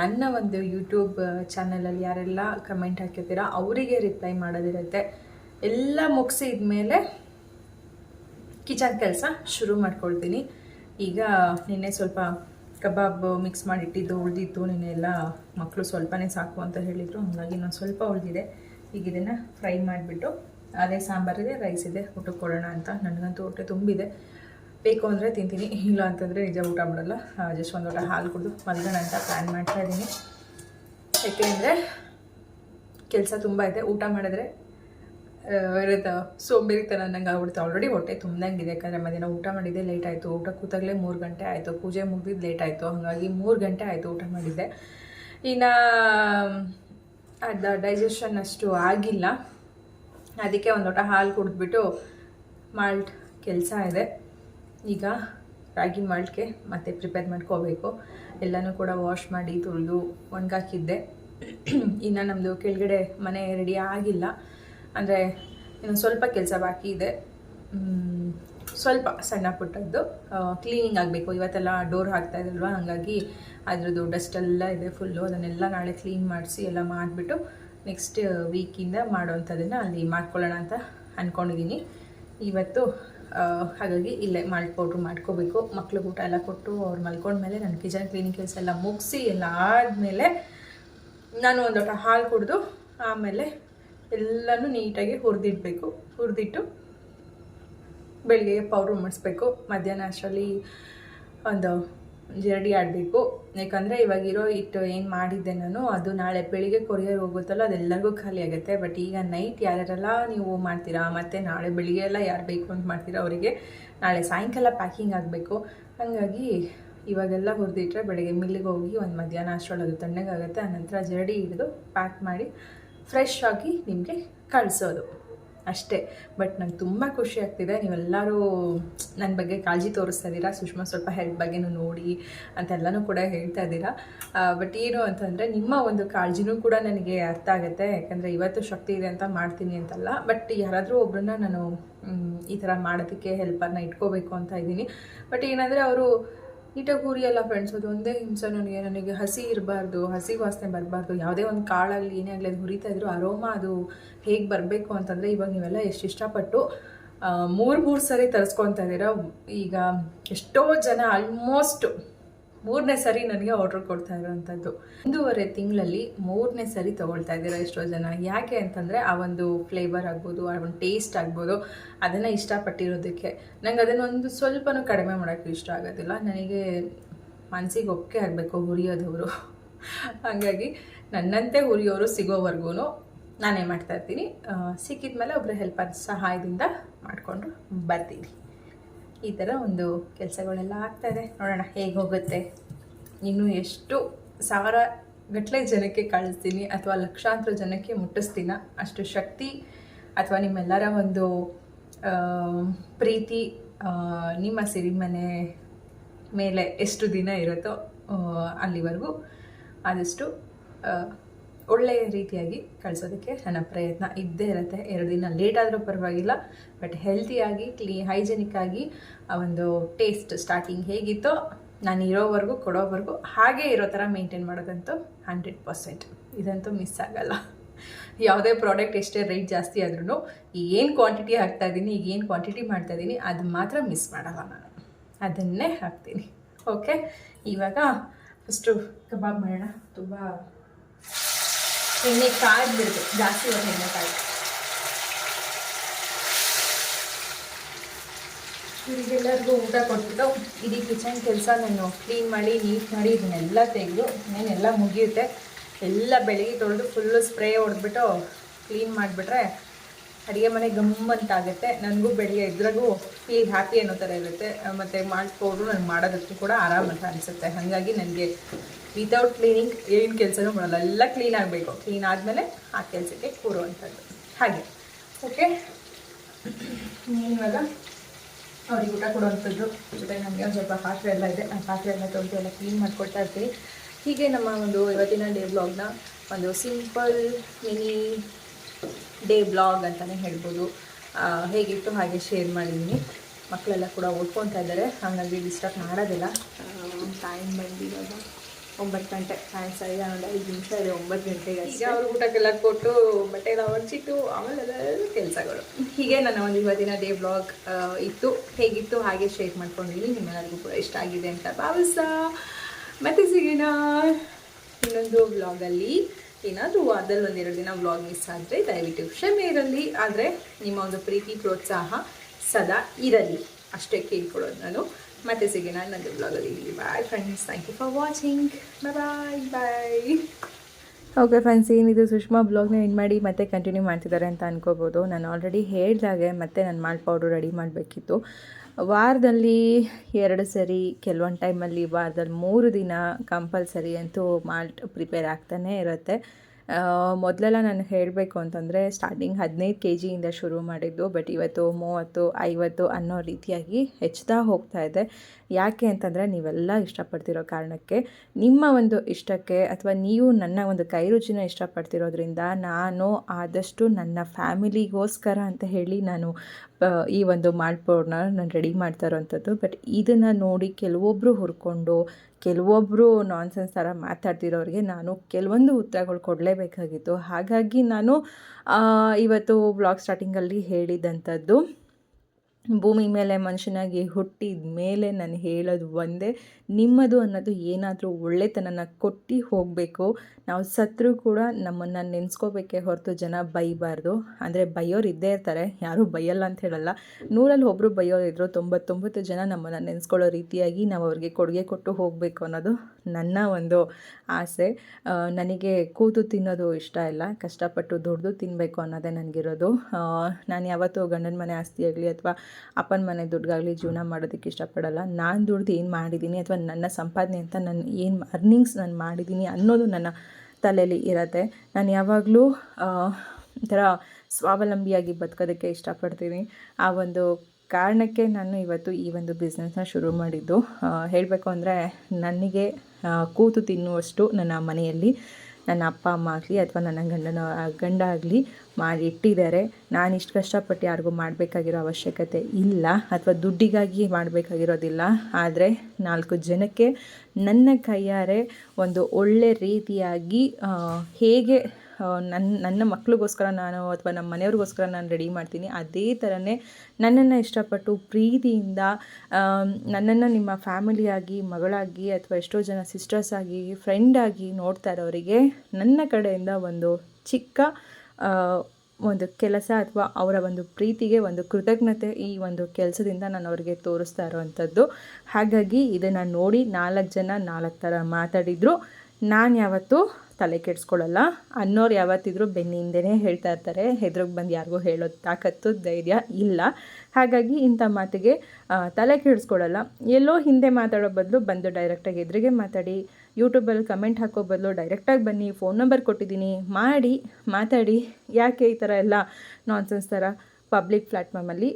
ನನ್ನ ಒಂದು ಯೂಟ್ಯೂಬ್ ಚಾನಲಲ್ಲಿ ಯಾರೆಲ್ಲ ಕಮೆಂಟ್ ಹಾಕಿರ್ತೀರ, ಅವರಿಗೆ ರಿಪ್ಲೈ ಮಾಡೋದಿರುತ್ತೆ. ಎಲ್ಲ ಮುಗಿಸಿದ್ಮೇಲೆ ಕಿಚನ್ ಕೆಲಸ ಶುರು ಮಾಡ್ಕೊಳ್ತೀನಿ. ಈಗ ನಿನ್ನೆ ಸ್ವಲ್ಪ ಕಬಾಬ್ ಮಿಕ್ಸ್ ಮಾಡಿ ಇಟ್ಟಿದ್ದು ಉಳಿದಿತ್ತು ನಿನ್ನೆ ಎಲ್ಲ ಮಕ್ಕಳು ಸ್ವಲ್ಪನೇ ಸಾಕು ಅಂತ ಹೇಳಿದರು. ಹಾಗಾಗಿ ಇನ್ನೊಂದು ಸ್ವಲ್ಪ ಉಳಿದಿದೆ. ಈಗ ಇದನ್ನು ಫ್ರೈ ಮಾಡಿಬಿಟ್ಟು ಅದೇ ಸಾಂಬಾರಿದೆ ರೈಸ್ ಇದೆ, ಊಟಕ್ಕೆ ಕೊಡೋಣ ಅಂತ ನನಗಂತೂ ಹೊಟ್ಟೆ ತುಂಬಿದೆ. ಬೇಕು ಅಂದರೆ ತಿಂತೀನಿ, ಇಲ್ಲ ಅಂತಂದರೆ ನಿಜ ಊಟ ಮಾಡಲ್ಲ. ಜಸ್ಟ್ ಒಂದು ಊಟ ಹಾಲು ಕುಡಿದು ಮಲ್ಗೋಣ ಅಂತ ಪ್ಲ್ಯಾನ್ ಮಾಡ್ತಾ ಇದ್ದೀನಿ. ಯಾಕೆಂದರೆ ಕೆಲಸ ತುಂಬ ಇದೆ. ಊಟ ಮಾಡಿದ್ರೆ ಇರುತ್ತೆ. ಸೋಂಬೇರಿತನ ನಂಗೆ ಆಗ್ಬಿಡುತ್ತೆ. ಆಲ್ರೆಡಿ ಹೊಟ್ಟೆ ತುಂಬ್ದಂಗಿದೆ. ಯಾಕಂದರೆ ಮಧ್ಯಾಹ್ನ ಊಟ ಮಾಡಿದ್ದೆ ಲೇಟ್ ಆಯಿತು. ಊಟ ಕೂತಾಗಲೇ ಮೂರು ಗಂಟೆ ಆಯಿತು. ಪೂಜೆ ಮುಗಿದಿದ್ದು ಲೇಟ್ ಆಯಿತು. ಹಾಗಾಗಿ ಮೂರು ಗಂಟೆ ಆಯಿತು ಊಟ ಮಾಡಿದ್ದೆ. ಇನ್ನು, ಅದು ಡೈಜೆಷನ್ ಅಷ್ಟು ಆಗಿಲ್ಲ. ಅದಕ್ಕೆ ಒಂದು ಲೋಟ ಹಾಲು ಕುಡಿದ್ಬಿಟ್ಟು ಮಾಲ್ಟ್ ಕೆಲಸ ಇದೆ. ಈಗ ರಾಗಿ ಮಾಲ್ಟ್ಗೆ ಮತ್ತೆ ಪ್ರಿಪೇರ್ ಮಾಡ್ಕೋಬೇಕು. ಎಲ್ಲನೂ ಕೂಡ ವಾಶ್ ಮಾಡಿ ತುಳಿದು ಒಣಗಾಕಿದ್ದೆ. ಇನ್ನು ನಮ್ಮದು ಕೆಳಗಡೆ ಮನೆ ರೆಡಿ ಆಗಿಲ್ಲ. ಅಂದರೆ ಇನ್ನು ಸ್ವಲ್ಪ ಕೆಲಸ ಬಾಕಿ ಇದೆ. ಸ್ವಲ್ಪ ಸಣ್ಣ ಪುಟ್ಟದ್ದು. ಕ್ಲೀನಿಂಗ್ ಆಗಬೇಕು. ಇವತ್ತೆಲ್ಲ ಡೋರ್ ಹಾಕ್ತಾ ಇದಲ್ವಾ ಹಾಗಾಗಿ ಅದರದ್ದು ಡಸ್ಟ್ ಎಲ್ಲ ಇದೆ ಫುಲ್ಲು ಅದನ್ನೆಲ್ಲ ನಾಳೆ ಕ್ಲೀನ್ ಮಾಡಿಸಿ ಎಲ್ಲ ಮಾಡಿಬಿಟ್ಟು ನೆಕ್ಸ್ಟ್ ವೀಕಿಂದ ಮಾಡೋವಂಥದ್ದನ್ನು ಅಲ್ಲಿ ಮಾಡ್ಕೊಳ್ಳೋಣ ಅಂತ ಅಂದ್ಕೊಂಡಿದ್ದೀನಿ ಇವತ್ತು ಹಾಗಾಗಿ ಇಲ್ಲೇ ಮಾಲ್ಟ್ ಪೌಡ್ರ್ ಮಾಡ್ಕೋಬೇಕು. ಮಕ್ಳು ಊಟ ಎಲ್ಲ ಕೊಟ್ಟು ಅವ್ರು ಮಲ್ಕೊಂಡ್ಮೇಲೆ ನನ್ನ ಕಿಚನ್ ಕ್ಲೀನಿಂಗ್ ಕೆಲಸ ಎಲ್ಲ ಮುಗಿಸಿ ಎಲ್ಲ ಆದಮೇಲೆ ನಾನು ಒಂದು ಹಾಲು ಕುಡಿದು ಆಮೇಲೆ ಎಲ್ಲನೂ ನೀಟಾಗಿ ಹುರಿದಿಡಬೇಕು. ಹುರಿದಿಟ್ಟು ಬೆಳಿಗ್ಗೆ ಪೌಡ್ರ್ ಮಾಡಿಸ್ಬೇಕು. ಮಧ್ಯಾಹ್ನ ಅಷ್ಟರಲ್ಲಿ ಒಂದು ಜರಡಿ ಆಡಬೇಕು. ಯಾಕಂದರೆ ಇವಾಗಿರೋ ಹಿಟ್ಟು ಏನು ಮಾಡಿದ್ದೆ ನಾನು, ಅದು ನಾಳೆ ಬೆಳಿಗ್ಗೆ ಕೊರಿಯರ್ ಹೋಗುತ್ತಲ್ಲ, ಅದೆಲ್ಲರಿಗೂ ಖಾಲಿ ಆಗುತ್ತೆ. ಬಟ್ ಈಗ ನೈಟ್ ಯಾರ್ಯಾರೆಲ್ಲ ನೀವು ಮಾಡ್ತೀರಾ, ಮತ್ತು ನಾಳೆ ಬೆಳಿಗ್ಗೆ ಎಲ್ಲ ಯಾರು ಬೇಕು ಅಂತ ಮಾಡ್ತೀರಾ ಅವರಿಗೆ, ನಾಳೆ ಸಾಯಂಕಾಲ ಪ್ಯಾಕಿಂಗ್ ಆಗಬೇಕು. ಹಾಗಾಗಿ ಇವಾಗೆಲ್ಲ ಹುರಿದಿಟ್ರೆ ಬೆಳಗ್ಗೆ ಮಿಲ್ಲಿಗೆ ಹೋಗಿ ಒಂದು ಮಧ್ಯಾಹ್ನ ಅಷ್ಟರೊಳಗೆ ತಣ್ಣಗಾಗುತ್ತೆ. ಆನಂತರ ಜರಡಿ ಹಿಡಿದು ಪ್ಯಾಕ್ ಮಾಡಿ ಫ್ರೆಶ್ ಆಗಿ ನಿಮಗೆ ಕಳಿಸೋದು. ಅಷ್ಟೇ. ಬಟ್ ನಂಗೆ ತುಂಬ ಖುಷಿ ಆಗ್ತಿದೆ. ನೀವೆಲ್ಲರೂ ನನ್ನ ಬಗ್ಗೆ ಕಾಳಜಿ ತೋರಿಸ್ತಾ ಇದ್ದೀರಾ? ಸುಷ್ಮಾ ಸ್ವಲ್ಪ ಹೆಲ್ತ್ ಬಗ್ಗೆನೂ ನೋಡಿ ಅಂತೆಲ್ಲನೂ ಕೂಡ ಹೇಳ್ತಾ ಇದ್ದೀರಾ? ಬಟ್ ಏನು ಅಂತಂದರೆ ನಿಮ್ಮ ಒಂದು ಕಾಳಜಿನೂ ಕೂಡ ನನಗೆ ಅರ್ಥ ಆಗುತ್ತೆ. ಯಾಕಂದರೆ ಇವತ್ತು ಶಕ್ತಿ ಇದೆ ಅಂತ ಮಾಡ್ತೀನಿ ಅಂತಲ್ಲ. ಬಟ್ ಯಾರಾದರೂ ಒಬ್ಬರನ್ನ ನಾನು ಈ ಥರ ಮಾಡೋದಕ್ಕೆ ಹೆಲ್ಪರ್ನ ಇಟ್ಕೋಬೇಕು ಅಂತ ಇದ್ದೀನಿ. ಬಟ್ ಏನಂದರೆ ಅವರು ನೀಟಾಗಿ ಹುರಿಯಲ್ಲ ಫ್ರೆಂಡ್ಸ್ ಅದು ಒಂದೇ ಹಿಂಸೆ ನನಗೆ ನನಗೆ ಹಸಿ ಇರಬಾರ್ದು, ಹಸಿ ವಾಸನೆ ಬರಬಾರ್ದು. ಯಾವುದೇ ಒಂದು ಕಾಳಾಗಲಿ ಏನೇ ಆಗಲಿ ಅದು ಹುರಿತಾ ಇದ್ರು ಅರೋಮ ಅದು ಹೇಗೆ ಬರಬೇಕು ಅಂತಂದರೆ ಇವಾಗ ನೀವೆಲ್ಲ ಎಷ್ಟು ಇಷ್ಟಪಟ್ಟು ಮೂರು ಮೂರು ಸರಿ ತರಿಸ್ಕೊತಾ ಇದ್ದೀರ. ಈಗ ಎಷ್ಟೋ ಜನ ಆಲ್ಮೋಸ್ಟ್ ಮೂರನೇ ಸರಿ ನನಗೆ ಆರ್ಡ್ರ್ ಕೊಡ್ತಾ ಇರೋವಂಥದ್ದು. ಒಂದೂವರೆ ತಿಂಗಳಲ್ಲಿ ಮೂರನೇ ಸರಿ ತೊಗೊಳ್ತಾ ಇದ್ದೀರಾ ಎಷ್ಟೋ ಜನ ಯಾಕೆ ಅಂತಂದರೆ ಆ ಒಂದು ಫ್ಲೇವರ್ ಆಗ್ಬೋದು, ಆ ಒಂದು ಟೇಸ್ಟ್ ಆಗ್ಬೋದು, ಅದನ್ನು ಇಷ್ಟಪಟ್ಟಿರೋದಕ್ಕೆ. ನಂಗೆ ಅದನ್ನೊಂದು ಸ್ವಲ್ಪನೂ ಕಡಿಮೆ ಮಾಡೋಕ್ಕೆ ಇಷ್ಟ ಆಗೋದಿಲ್ಲ. ನನಗೆ ಮನಸ್ಸಿಗೆ ಒಪ್ಪಿಗೆ ಆಗಬೇಕು ಹುರಿಯೋದವರು. ಹಾಗಾಗಿ ನನ್ನಂತೆ ಹುರಿಯೋರು ಸಿಗೋವರೆಗೂ ನಾನೇ ಮಾಡ್ತಾ ಇರ್ತೀನಿ. ಸಿಕ್ಕಿದ ಮೇಲೆ ಒಬ್ಬರ ಹೆಲ್ಪರ್ ಸಹಾಯದಿಂದ ಮಾಡಿಕೊಂಡು ಬರ್ತೀನಿ. ಈ ಥರ ಒಂದು ಕೆಲಸಗಳೆಲ್ಲ ಆಗ್ತಾಯಿದೆ ನೋಡೋಣ ಹೇಗೆ ಹೋಗುತ್ತೆ. ಇನ್ನು ಎಷ್ಟು ಸಾವಿರ ಗಟ್ಟಲೆ ಜನಕ್ಕೆ ಕಳಿಸ್ತೀನಿ ಅಥವಾ ಲಕ್ಷಾಂತರ ಜನಕ್ಕೆ ಮುಟ್ಟಿಸ್ತೀನ ಅಷ್ಟು ಶಕ್ತಿ ಅಥವಾ ನಿಮ್ಮೆಲ್ಲರ ಒಂದು ಪ್ರೀತಿ ನಿಮ್ಮ ಸಿರಿಮನೆ ಮೇಲೆ ಎಷ್ಟು ದಿನ ಇರುತ್ತೋ ಅಲ್ಲಿವರೆಗೂ ಆದಷ್ಟು ಒಳ್ಳೆಯ ರೀತಿಯಾಗಿ ಕಳಿಸೋದಕ್ಕೆ ನನ್ನ ಪ್ರಯತ್ನ ಇದ್ದೇ ಇರುತ್ತೆ. ಎರಡು ದಿನ ಲೇಟ್ ಆದರೂ ಪರವಾಗಿಲ್ಲ ಬಟ್ ಹೆಲ್ತಿಯಾಗಿ ಕ್ಲೀ ಹೈಜೆನಿಕ್ ಆಗಿ ಆ ಒಂದು ಟೇಸ್ಟ್ ಸ್ಟಾರ್ಟಿಂಗ್ ಹೇಗಿತ್ತೋ ನಾನು ಇರೋವರೆಗೂ, ಕೊಡೋವರೆಗೂ ಹಾಗೇ ಇರೋ ಥರ ಮೇಂಟೈನ್ ಮಾಡೋದಂತೂ ಹಂಡ್ರೆಡ್ ಪರ್ಸೆಂಟ್ ಇದಂತೂ ಮಿಸ್ ಆಗಲ್ಲ. ಯಾವುದೇ ಪ್ರಾಡಕ್ಟ್ ಎಷ್ಟೇ ರೇಟ್ ಜಾಸ್ತಿ ಆದ್ರೂ ಏನು ಕ್ವಾಂಟಿಟಿ ಹಾಕ್ತಾ ಇದ್ದೀನಿ ಈಗ ಏನು ಕ್ವಾಂಟಿಟಿ ಮಾಡ್ತಾ ಇದ್ದೀನಿ, ಅದು ಮಾತ್ರ ಮಿಸ್ ಮಾಡಲ್ಲ ನಾನು. ಅದನ್ನೇ ಹಾಕ್ತೀನಿ. ಓಕೆ ಇವಾಗ ಫಸ್ಟು ಕಬಾಬ್ ಮಾಡೋಣ. ತುಂಬ ಎಣ್ಣೆ ಕಾಯ್ದ್ಬಿಡ್ತು ಜಾಸ್ತಿ ಹೊತ್ತು ಎಣ್ಣೆ ಕಾಯ್ದು. ಇವರಿಗೆಲ್ಲರಿಗೂ ಊಟ ಕೊಟ್ಬಿಟ್ಟು ಇಡೀ ಕಿಚನ್ ಕೆಲಸ ನಾನು ಕ್ಲೀನ್ ಮಾಡಿ, ನೀಟ್ ಮಾಡಿ ಇದನ್ನೆಲ್ಲ ತೆಗೆದು, ಇನ್ನೇನೆಲ್ಲ ಮುಗಿಯುತ್ತೆ. ಎಲ್ಲ ಬೆಳಗ್ಗೆ ತೊಳೆದು ಫುಲ್ಲು ಸ್ಪ್ರೇ ಹೊಡೆದ್ಬಿಟ್ಟು ಕ್ಲೀನ್ ಮಾಡಿಬಿಟ್ರೆ ಅಡುಗೆ ಮನೆ ಗಮ್ಮಂತಾಗುತ್ತೆ. ನನಗೂ ಬೆಳಗ್ಗೆ ಇದ್ರಾಗೂ ಫೀಲ್ ಹ್ಯಾಪಿ ಅನ್ನೋ ಥರ ಇರುತ್ತೆ. ಮತ್ತು ಮಾಡಿಸ್ಕೊಂಡು ನಾನು ಮಾಡೋದಕ್ಕೂ ಕೂಡ ಆರಾಮ ಅಂತ ಅನಿಸುತ್ತೆ. ಹಾಗಾಗಿ ನನಗೆ ವಿತೌಟ್ ಕ್ಲೀನಿಂಗ್ ಏನು ಕೆಲಸನೂ ಮಾಡಲ್ಲ. ಎಲ್ಲ ಕ್ಲೀನ್ ಆಗಬೇಕು. ಕ್ಲೀನ್ ಆದಮೇಲೆ ಆ ಕೆಲಸಕ್ಕೆ ಕೂರುವಂಥದ್ದು ಹಾಗೆ. ಓಕೆ ಇವಾಗ ಅವ್ರಿಗೆ ಊಟ ಕೊಡುವಂಥದ್ದು ಜೊತೆಗೆ ನಮಗೆ ಒಂದು ಸ್ವಲ್ಪ ಪಾತ್ರೆ ಎಲ್ಲ ಇದೆ. ಆ ಪಾತ್ರೆ ಎಲ್ಲ ತೊಳೆದು ಎಲ್ಲ ಕ್ಲೀನ್ ಮಾಡ್ಕೊಳ್ತಾ ಇರ್ತೀವಿ. ಹೀಗೆ ನಮ್ಮ ಒಂದು ಇವತ್ತಿನ ಡೇ ಬ್ಲಾಗ್ನ ಒಂದು ಸಿಂಪಲ್ ಮಿನಿ ಡೇ ಬ್ಲಾಗ್ ಅಂತಲೇ ಹೇಳ್ಬೋದು. ಹೇಗಿತ್ತು ಹಾಗೆ ಶೇರ್ ಮಾಡಿದ್ದೀನಿ ಮಕ್ಕಳೆಲ್ಲ ಕೂಡ ಓದ್ಕೊತಾ ಇದ್ದಾರೆ. ಹಾಗಾಗಿ ಡಿಸ್ಟರ್ಬ್ ಮಾಡೋದಿಲ್ಲ. ಟೈಮ್ ಬಂದು ಇವಾಗ ಒಂಬತ್ತು ಗಂಟೆ ಸರಿ ಒಂದು ಐದು ನಿಮಿಷ ಇದೆ ಒಂಬತ್ತು ಗಂಟೆಗೆ ಈಗ ಅವ್ರು ಊಟಕ್ಕೆಲ್ಲ ಕೊಟ್ಟು ಬಟ್ಟೆ ಎಲ್ಲ ಒಣಚಿಟ್ಟು ಆಮೇಲೆ ಕೆಲಸಗಳು. ಹೀಗೆ ನನ್ನ ಒಂದು ಇವತ್ತಿನ ಡೇ ಬ್ಲಾಗ್ ಇತ್ತು. ಹೇಗಿತ್ತು ಹಾಗೆ ಶೇರ್ ಮಾಡ್ಕೊಂಡಿದ್ದೀನಿ. ನಿಮ್ಮೆಲ್ಲರಿಗೂ ಕೂಡ ಇಷ್ಟ ಆಗಿದೆ ಅಂತ ಭಾವಿಸ್ತಾ. ಮತ್ತೆ ಸಿಗೋಣ. ಇನ್ನೊಂದು ವ್ಲಾಗಲ್ಲಿ. ಏನಾದರೂ ವಾರದಲ್ಲಿ ಒಂದೆರಡು ದಿನ ವ್ಲಾಗ್ ಮಿಸ್ ಆದರೆ ದಯವಿಟ್ಟು ಕ್ಷಮೆ ಇರಲಿ. ಆದರೆ ನಿಮ್ಮ ಒಂದು ಪ್ರೀತಿ ಪ್ರೋತ್ಸಾಹ ಸದಾ ಇರಲಿ. ಅಷ್ಟೇ ಕೇಳ್ಕೊಳ್ಳೋದು ನಾನು. ಮತ್ತೆ ಸಿಗೋಣ ನನ್ನದು ಬ್ಲಾಗಲ್ಲಿ bye friends thank you for watching bye bye okay friends ಏನಿದು ಸುಷ್ಮಾ ಬ್ಲಾಗ್ನ ಎಂಡ್ ಮಾಡಿ ಮತ್ತೆ ಕಂಟಿನ್ಯೂ ಮಾಡ್ತಿದ್ದಾರೆ ಅಂತ ಅನ್ಕೋಬೋದು. ನಾನು ಆಲ್ರೆಡಿ ಹೇಳಿದಾಗೆ ಮತ್ತೆ ನಾನು ಮಾಲ್ಟ್ ಪೌಡ್ರ್ ರೆಡಿ ಮಾಡಬೇಕಿತ್ತು. ವಾರದಲ್ಲಿ ಎರಡು ಸರಿ, ಕೆಲವೊಂದು ಟೈಮಲ್ಲಿ ವಾರದಲ್ಲಿ ಮೂರು ದಿನ ಕಂಪಲ್ಸರಿ ಅಂತೂ ಮಾಲ್ಟ್ ಪ್ರಿಪೇರ್ ಆಗ್ತಾನೇ ಇರುತ್ತೆ. ಮೊದಲೆಲ್ಲ ನಾನು ಹೇಳಬೇಕು ಅಂತಂದರೆ ಸ್ಟಾರ್ಟಿಂಗ್ ಹದಿನೈದು ಕೆ ಜಿಯಿಂದ ಶುರು ಮಾಡಿದ್ದು ಬಟ್ ಇವತ್ತು ಮೂವತ್ತು, ಐವತ್ತು ಅನ್ನೋ ರೀತಿಯಾಗಿ ಹೆಚ್ಚುತ್ತಾ ಹೋಗ್ತಾ ಇದೆ. ಯಾಕೆ ಅಂತಂದರೆ ನೀವೆಲ್ಲ ಇಷ್ಟಪಡ್ತಿರೋ ಕಾರಣಕ್ಕೆ ನಿಮ್ಮ ಒಂದು ಇಷ್ಟಕ್ಕೆ ಅಥವಾ ನೀವು ನನ್ನ ಒಂದು ಕೈ ರುಚಿನ ಇಷ್ಟಪಡ್ತಿರೋದ್ರಿಂದ ನಾನು ಆದಷ್ಟು ನನ್ನ ಫ್ಯಾಮಿಲಿಗೋಸ್ಕರ ಅಂತ ಹೇಳಿ ನಾನು ಈ ಒಂದು ಮಾಡ್ಪೌಡ್ನ ನಾನು ರೆಡಿ ಮಾಡ್ತಾ ಇರೋವಂಥದ್ದು ಬಟ್ ಇದನ್ನು ನೋಡಿ ಕೆಲವೊಬ್ಬರು ಹುರ್ಕೊಂಡು ಕೆಲವೊಬ್ಬರು ನಾನ್ಸೆನ್ಸ್ ಥರ ಮಾತಾಡ್ತಿರೋರಿಗೆ ನಾನು ಕೆಲವೊಂದು ಉತ್ತರಗಳು ಕೊಡಲೇಬೇಕಾಗಿತ್ತು. ಹಾಗಾಗಿ ನಾನು ಇವತ್ತು ಬ್ಲಾಗ್ ಸ್ಟಾರ್ಟಿಂಗಲ್ಲಿ ಹೇಳಿದಂಥದ್ದು ಭೂಮಿ ಮೇಲೆ ಮನುಷ್ಯನಾಗಿ ಹುಟ್ಟಿದ ಮೇಲೆ ನಾನು ಹೇಳೋದು ಒಂದೇ, ನಿಮ್ಮದು ಅನ್ನೋದು ಏನಾದರೂ ಒಳ್ಳೆತನನ ಕೊಟ್ಟು ಹೋಗಬೇಕು. ನಾವು ಸತ್ರೂ ಕೂಡ ನಮ್ಮನ್ನು ನೆನೆಸ್ಕೋಬೇಕೇ ಹೊರತು ಜನ ಬೈಬಾರ್ದು. ಅಂದರೆ ಬೈಯೋರು ಇದ್ದೇ ಇರ್ತಾರೆ, ಯಾರೂ ಬೈಯಲ್ಲ ಅಂತ ಹೇಳಲ್ಲ. ನೂರಲ್ಲಿ ಒಬ್ಬರು ಬೈಯೋರು ಇದ್ದರು ತೊಂಬತ್ತೊಂಬತ್ತು ಜನ ನಮ್ಮನ್ನು ನೆನೆಸ್ಕೊಳ್ಳೋ ರೀತಿಯಾಗಿ ನಾವು ಅವ್ರಿಗೆ ಕೊಡುಗೆ ಕೊಟ್ಟು ಹೋಗಬೇಕು ಅನ್ನೋದು ನನ್ನ ಒಂದು ಆಸೆ. ನನಗೆ ಕೂತು ತಿನ್ನೋದು ಇಷ್ಟ ಇಲ್ಲ, ಕಷ್ಟಪಟ್ಟು ದುಡ್ದು ತಿನ್ನಬೇಕು ಅನ್ನೋದೇ ನನಗಿರೋದು. ನಾನು ಯಾವತ್ತೂ ಗಂಡನ ಮನೆ ಆಸ್ತಿ ಆಗಲಿ ಅಥವಾ ಅಪ್ಪನ ಮನೆ ದುಡ್ಡಾಗಲಿ ಜೀವನ ಮಾಡೋದಕ್ಕೆ ಇಷ್ಟಪಡಲ್ಲ. ನಾನು ದುಡ್ದು ಏನು ಮಾಡಿದ್ದೀನಿ ಅಥವಾ ನನ್ನ ಸಂಪಾದನೆ ಅಂತ ನಾನು ಏನು ಅರ್ನಿಂಗ್ಸ್ ನಾನು ಮಾಡಿದ್ದೀನಿ ಅನ್ನೋದು ನನ್ನ ತಲೆಯಲ್ಲಿ ಇರತ್ತೆ. ನಾನು ಯಾವಾಗಲೂ ಒಂಥರ ಸ್ವಾವಲಂಬಿಯಾಗಿ ಬದುಕೋದಕ್ಕೆ ಇಷ್ಟಪಡ್ತೀನಿ. ಆ ಒಂದು ಕಾರಣಕ್ಕೆ ನಾನು ಇವತ್ತು ಈ ಒಂದು ಬಿಸ್ನೆಸ್ನ ಶುರು ಮಾಡಿದ್ದು. ಹೇಳಬೇಕು ಅಂದರೆ ನನಗೆ ಕೂತು ತಿನ್ನುವಷ್ಟು ನನ್ನ ಮನೆಯಲ್ಲಿ. ನನ್ನ ಅಪ್ಪ, ಅಮ್ಮ ಆಗಲಿ ಅಥವಾ ನನ್ನ ಗಂಡನ, ಗಂಡ ಆಗಲಿ ಮಾಡಿ ಇಟ್ಟಿದ್ದಾರೆ. ನಾನು ಇಷ್ಟು ಕಷ್ಟಪಟ್ಟು ಯಾರಿಗೂ ಮಾಡಬೇಕಾಗಿರೋ ಅವಶ್ಯಕತೆ ಇಲ್ಲ ಅಥವಾ ದುಡ್ಡಿಗಾಗಿ ಮಾಡಬೇಕಾಗಿರೋದಿಲ್ಲ. ಆದರೆ ನಾಲ್ಕು ಜನಕ್ಕೆ ನನ್ನ ಕೈಯಾರೆ ಒಂದು ಒಳ್ಳೆ ರೀತಿಯಾಗಿ ಹೇಗೆ ನನ್ನ ನನ್ನ ಮಕ್ಳಿಗೋಸ್ಕರ ನಾನು ಅಥವಾ ನಮ್ಮ ಮನೆಯವ್ರಿಗೋಸ್ಕರ ನಾನು ರೆಡಿ ಮಾಡ್ತೀನಿ. ಅದೇ ಥರನೇ ನನ್ನನ್ನು ಇಷ್ಟಪಟ್ಟು ಪ್ರೀತಿಯಿಂದ ನನ್ನನ್ನು ನಿಮ್ಮ ಫ್ಯಾಮಿಲಿಯಾಗಿ, ಮಗಳಾಗಿ ಅಥವಾ ಎಷ್ಟೋ ಜನ ಸಿಸ್ಟರ್ಸ್ ಆಗಿ ಫ್ರೆಂಡ್ ಆಗಿ ನೋಡ್ತಾ ಇರೋರಿಗೆ ನನ್ನ ಕಡೆಯಿಂದ ಒಂದು ಚಿಕ್ಕ ಒಂದು ಕೆಲಸ ಅಥವಾ ಅವರ ಒಂದು ಪ್ರೀತಿಗೆ ಒಂದು ಕೃತಜ್ಞತೆ ಈ ಒಂದು ಕೆಲಸದಿಂದ ನಾನು ಅವರಿಗೆ ತೋರಿಸ್ತಾ ಇರೋವಂಥದ್ದು. ಹಾಗಾಗಿ ಇದನ್ನು ನೋಡಿ ನಾಲ್ಕು ಜನ ನಾಲ್ಕು ಥರ ಮಾತಾಡಿದ್ರು. ನಾನು ಯಾವತ್ತೂ ತಲೆ ಕೆಡಿಸ್ಕೊಳ್ಳಲ್ಲ. ಅನ್ನೋರು ಯಾವತ್ತಿದ್ರೂ ಬೆನ್ನಿಂದನೇ ಹೇಳ್ತಾ ಇರ್ತಾರೆ. ಹೆದ್ರಿಗೆ ಬಂದು ಯಾರಿಗೂ ಹೇಳೋ ತಾಕತ್ತು, ಧೈರ್ಯ ಇಲ್ಲ. ಹಾಗಾಗಿ ಇಂಥ ಮಾತಿಗೆ ತಲೆ ಕೆಡಿಸ್ಕೊಳ್ಳಲ್ಲ. ಎಲ್ಲೋ ಹಿಂದೆ ಮಾತಾಡೋ ಬದಲು ಬಂದು ಡೈರೆಕ್ಟಾಗಿ ಎದುರಿಗೆ ಮಾತಾಡಿ. ಯೂಟ್ಯೂಬಲ್ಲಿ ಕಮೆಂಟ್ ಹಾಕೋ ಬದಲು ಡೈರೆಕ್ಟಾಗಿ ಬನ್ನಿ. ಫೋನ್ ನಂಬರ್ ಕೊಟ್ಟಿದ್ದೀನಿ. ಮಾಡಿ, ಮಾತಾಡಿ. ಯಾಕೆ ಈ ಥರ ಎಲ್ಲ ನಾನ್ಸೆನ್ಸ್ ಥರ ಪಬ್ಲಿಕ್ ಪ್ಲ್ಯಾಟ್ಫಾರ್ಮಲ್ಲಿ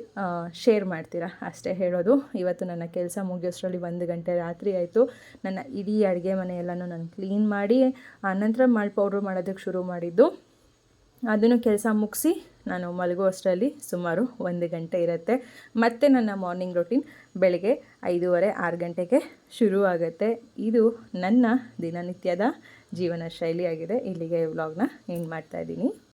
ಶೇರ್ ಮಾಡ್ತೀರಾ? ಅಷ್ಟೇ ಹೇಳೋದು. ಇವತ್ತು ನನ್ನ ಕೆಲಸ ಮುಗಿಯೋಷ್ಟರಲ್ಲಿ ಒಂದು ಗಂಟೆ ರಾತ್ರಿ ಆಯಿತು. ನನ್ನ ಇಡೀ ಅಡುಗೆ ಮನೆಯೆಲ್ಲನೂ ನಾನು ಕ್ಲೀನ್ ಮಾಡಿ ಆನಂತರ ಮಾಡಿ ಪೌಡ್ರ್ ಮಾಡೋದಕ್ಕೆ ಶುರು ಮಾಡಿದ್ದು. ಅದನ್ನು ಕೆಲಸ ಮುಗಿಸಿ ನಾನು ಮಲಗುವಷ್ಟರಲ್ಲಿ ಸುಮಾರು ಒಂದು ಗಂಟೆ ಇರುತ್ತೆ. ಮತ್ತು ನನ್ನ ಮಾರ್ನಿಂಗ್ ರೊಟೀನ್ ಬೆಳಗ್ಗೆ ಐದೂವರೆ, ಆರು ಗಂಟೆಗೆ ಶುರು ಆಗುತ್ತೆ. ಇದು ನನ್ನ ದಿನನಿತ್ಯದ ಜೀವನ ಶೈಲಿಯಾಗಿದೆ. ಇಲ್ಲಿಗೆ ವ್ಲಾಗ್ನ ಎಂಡ್ ಮಾಡ್ತಾಯಿದ್ದೀನಿ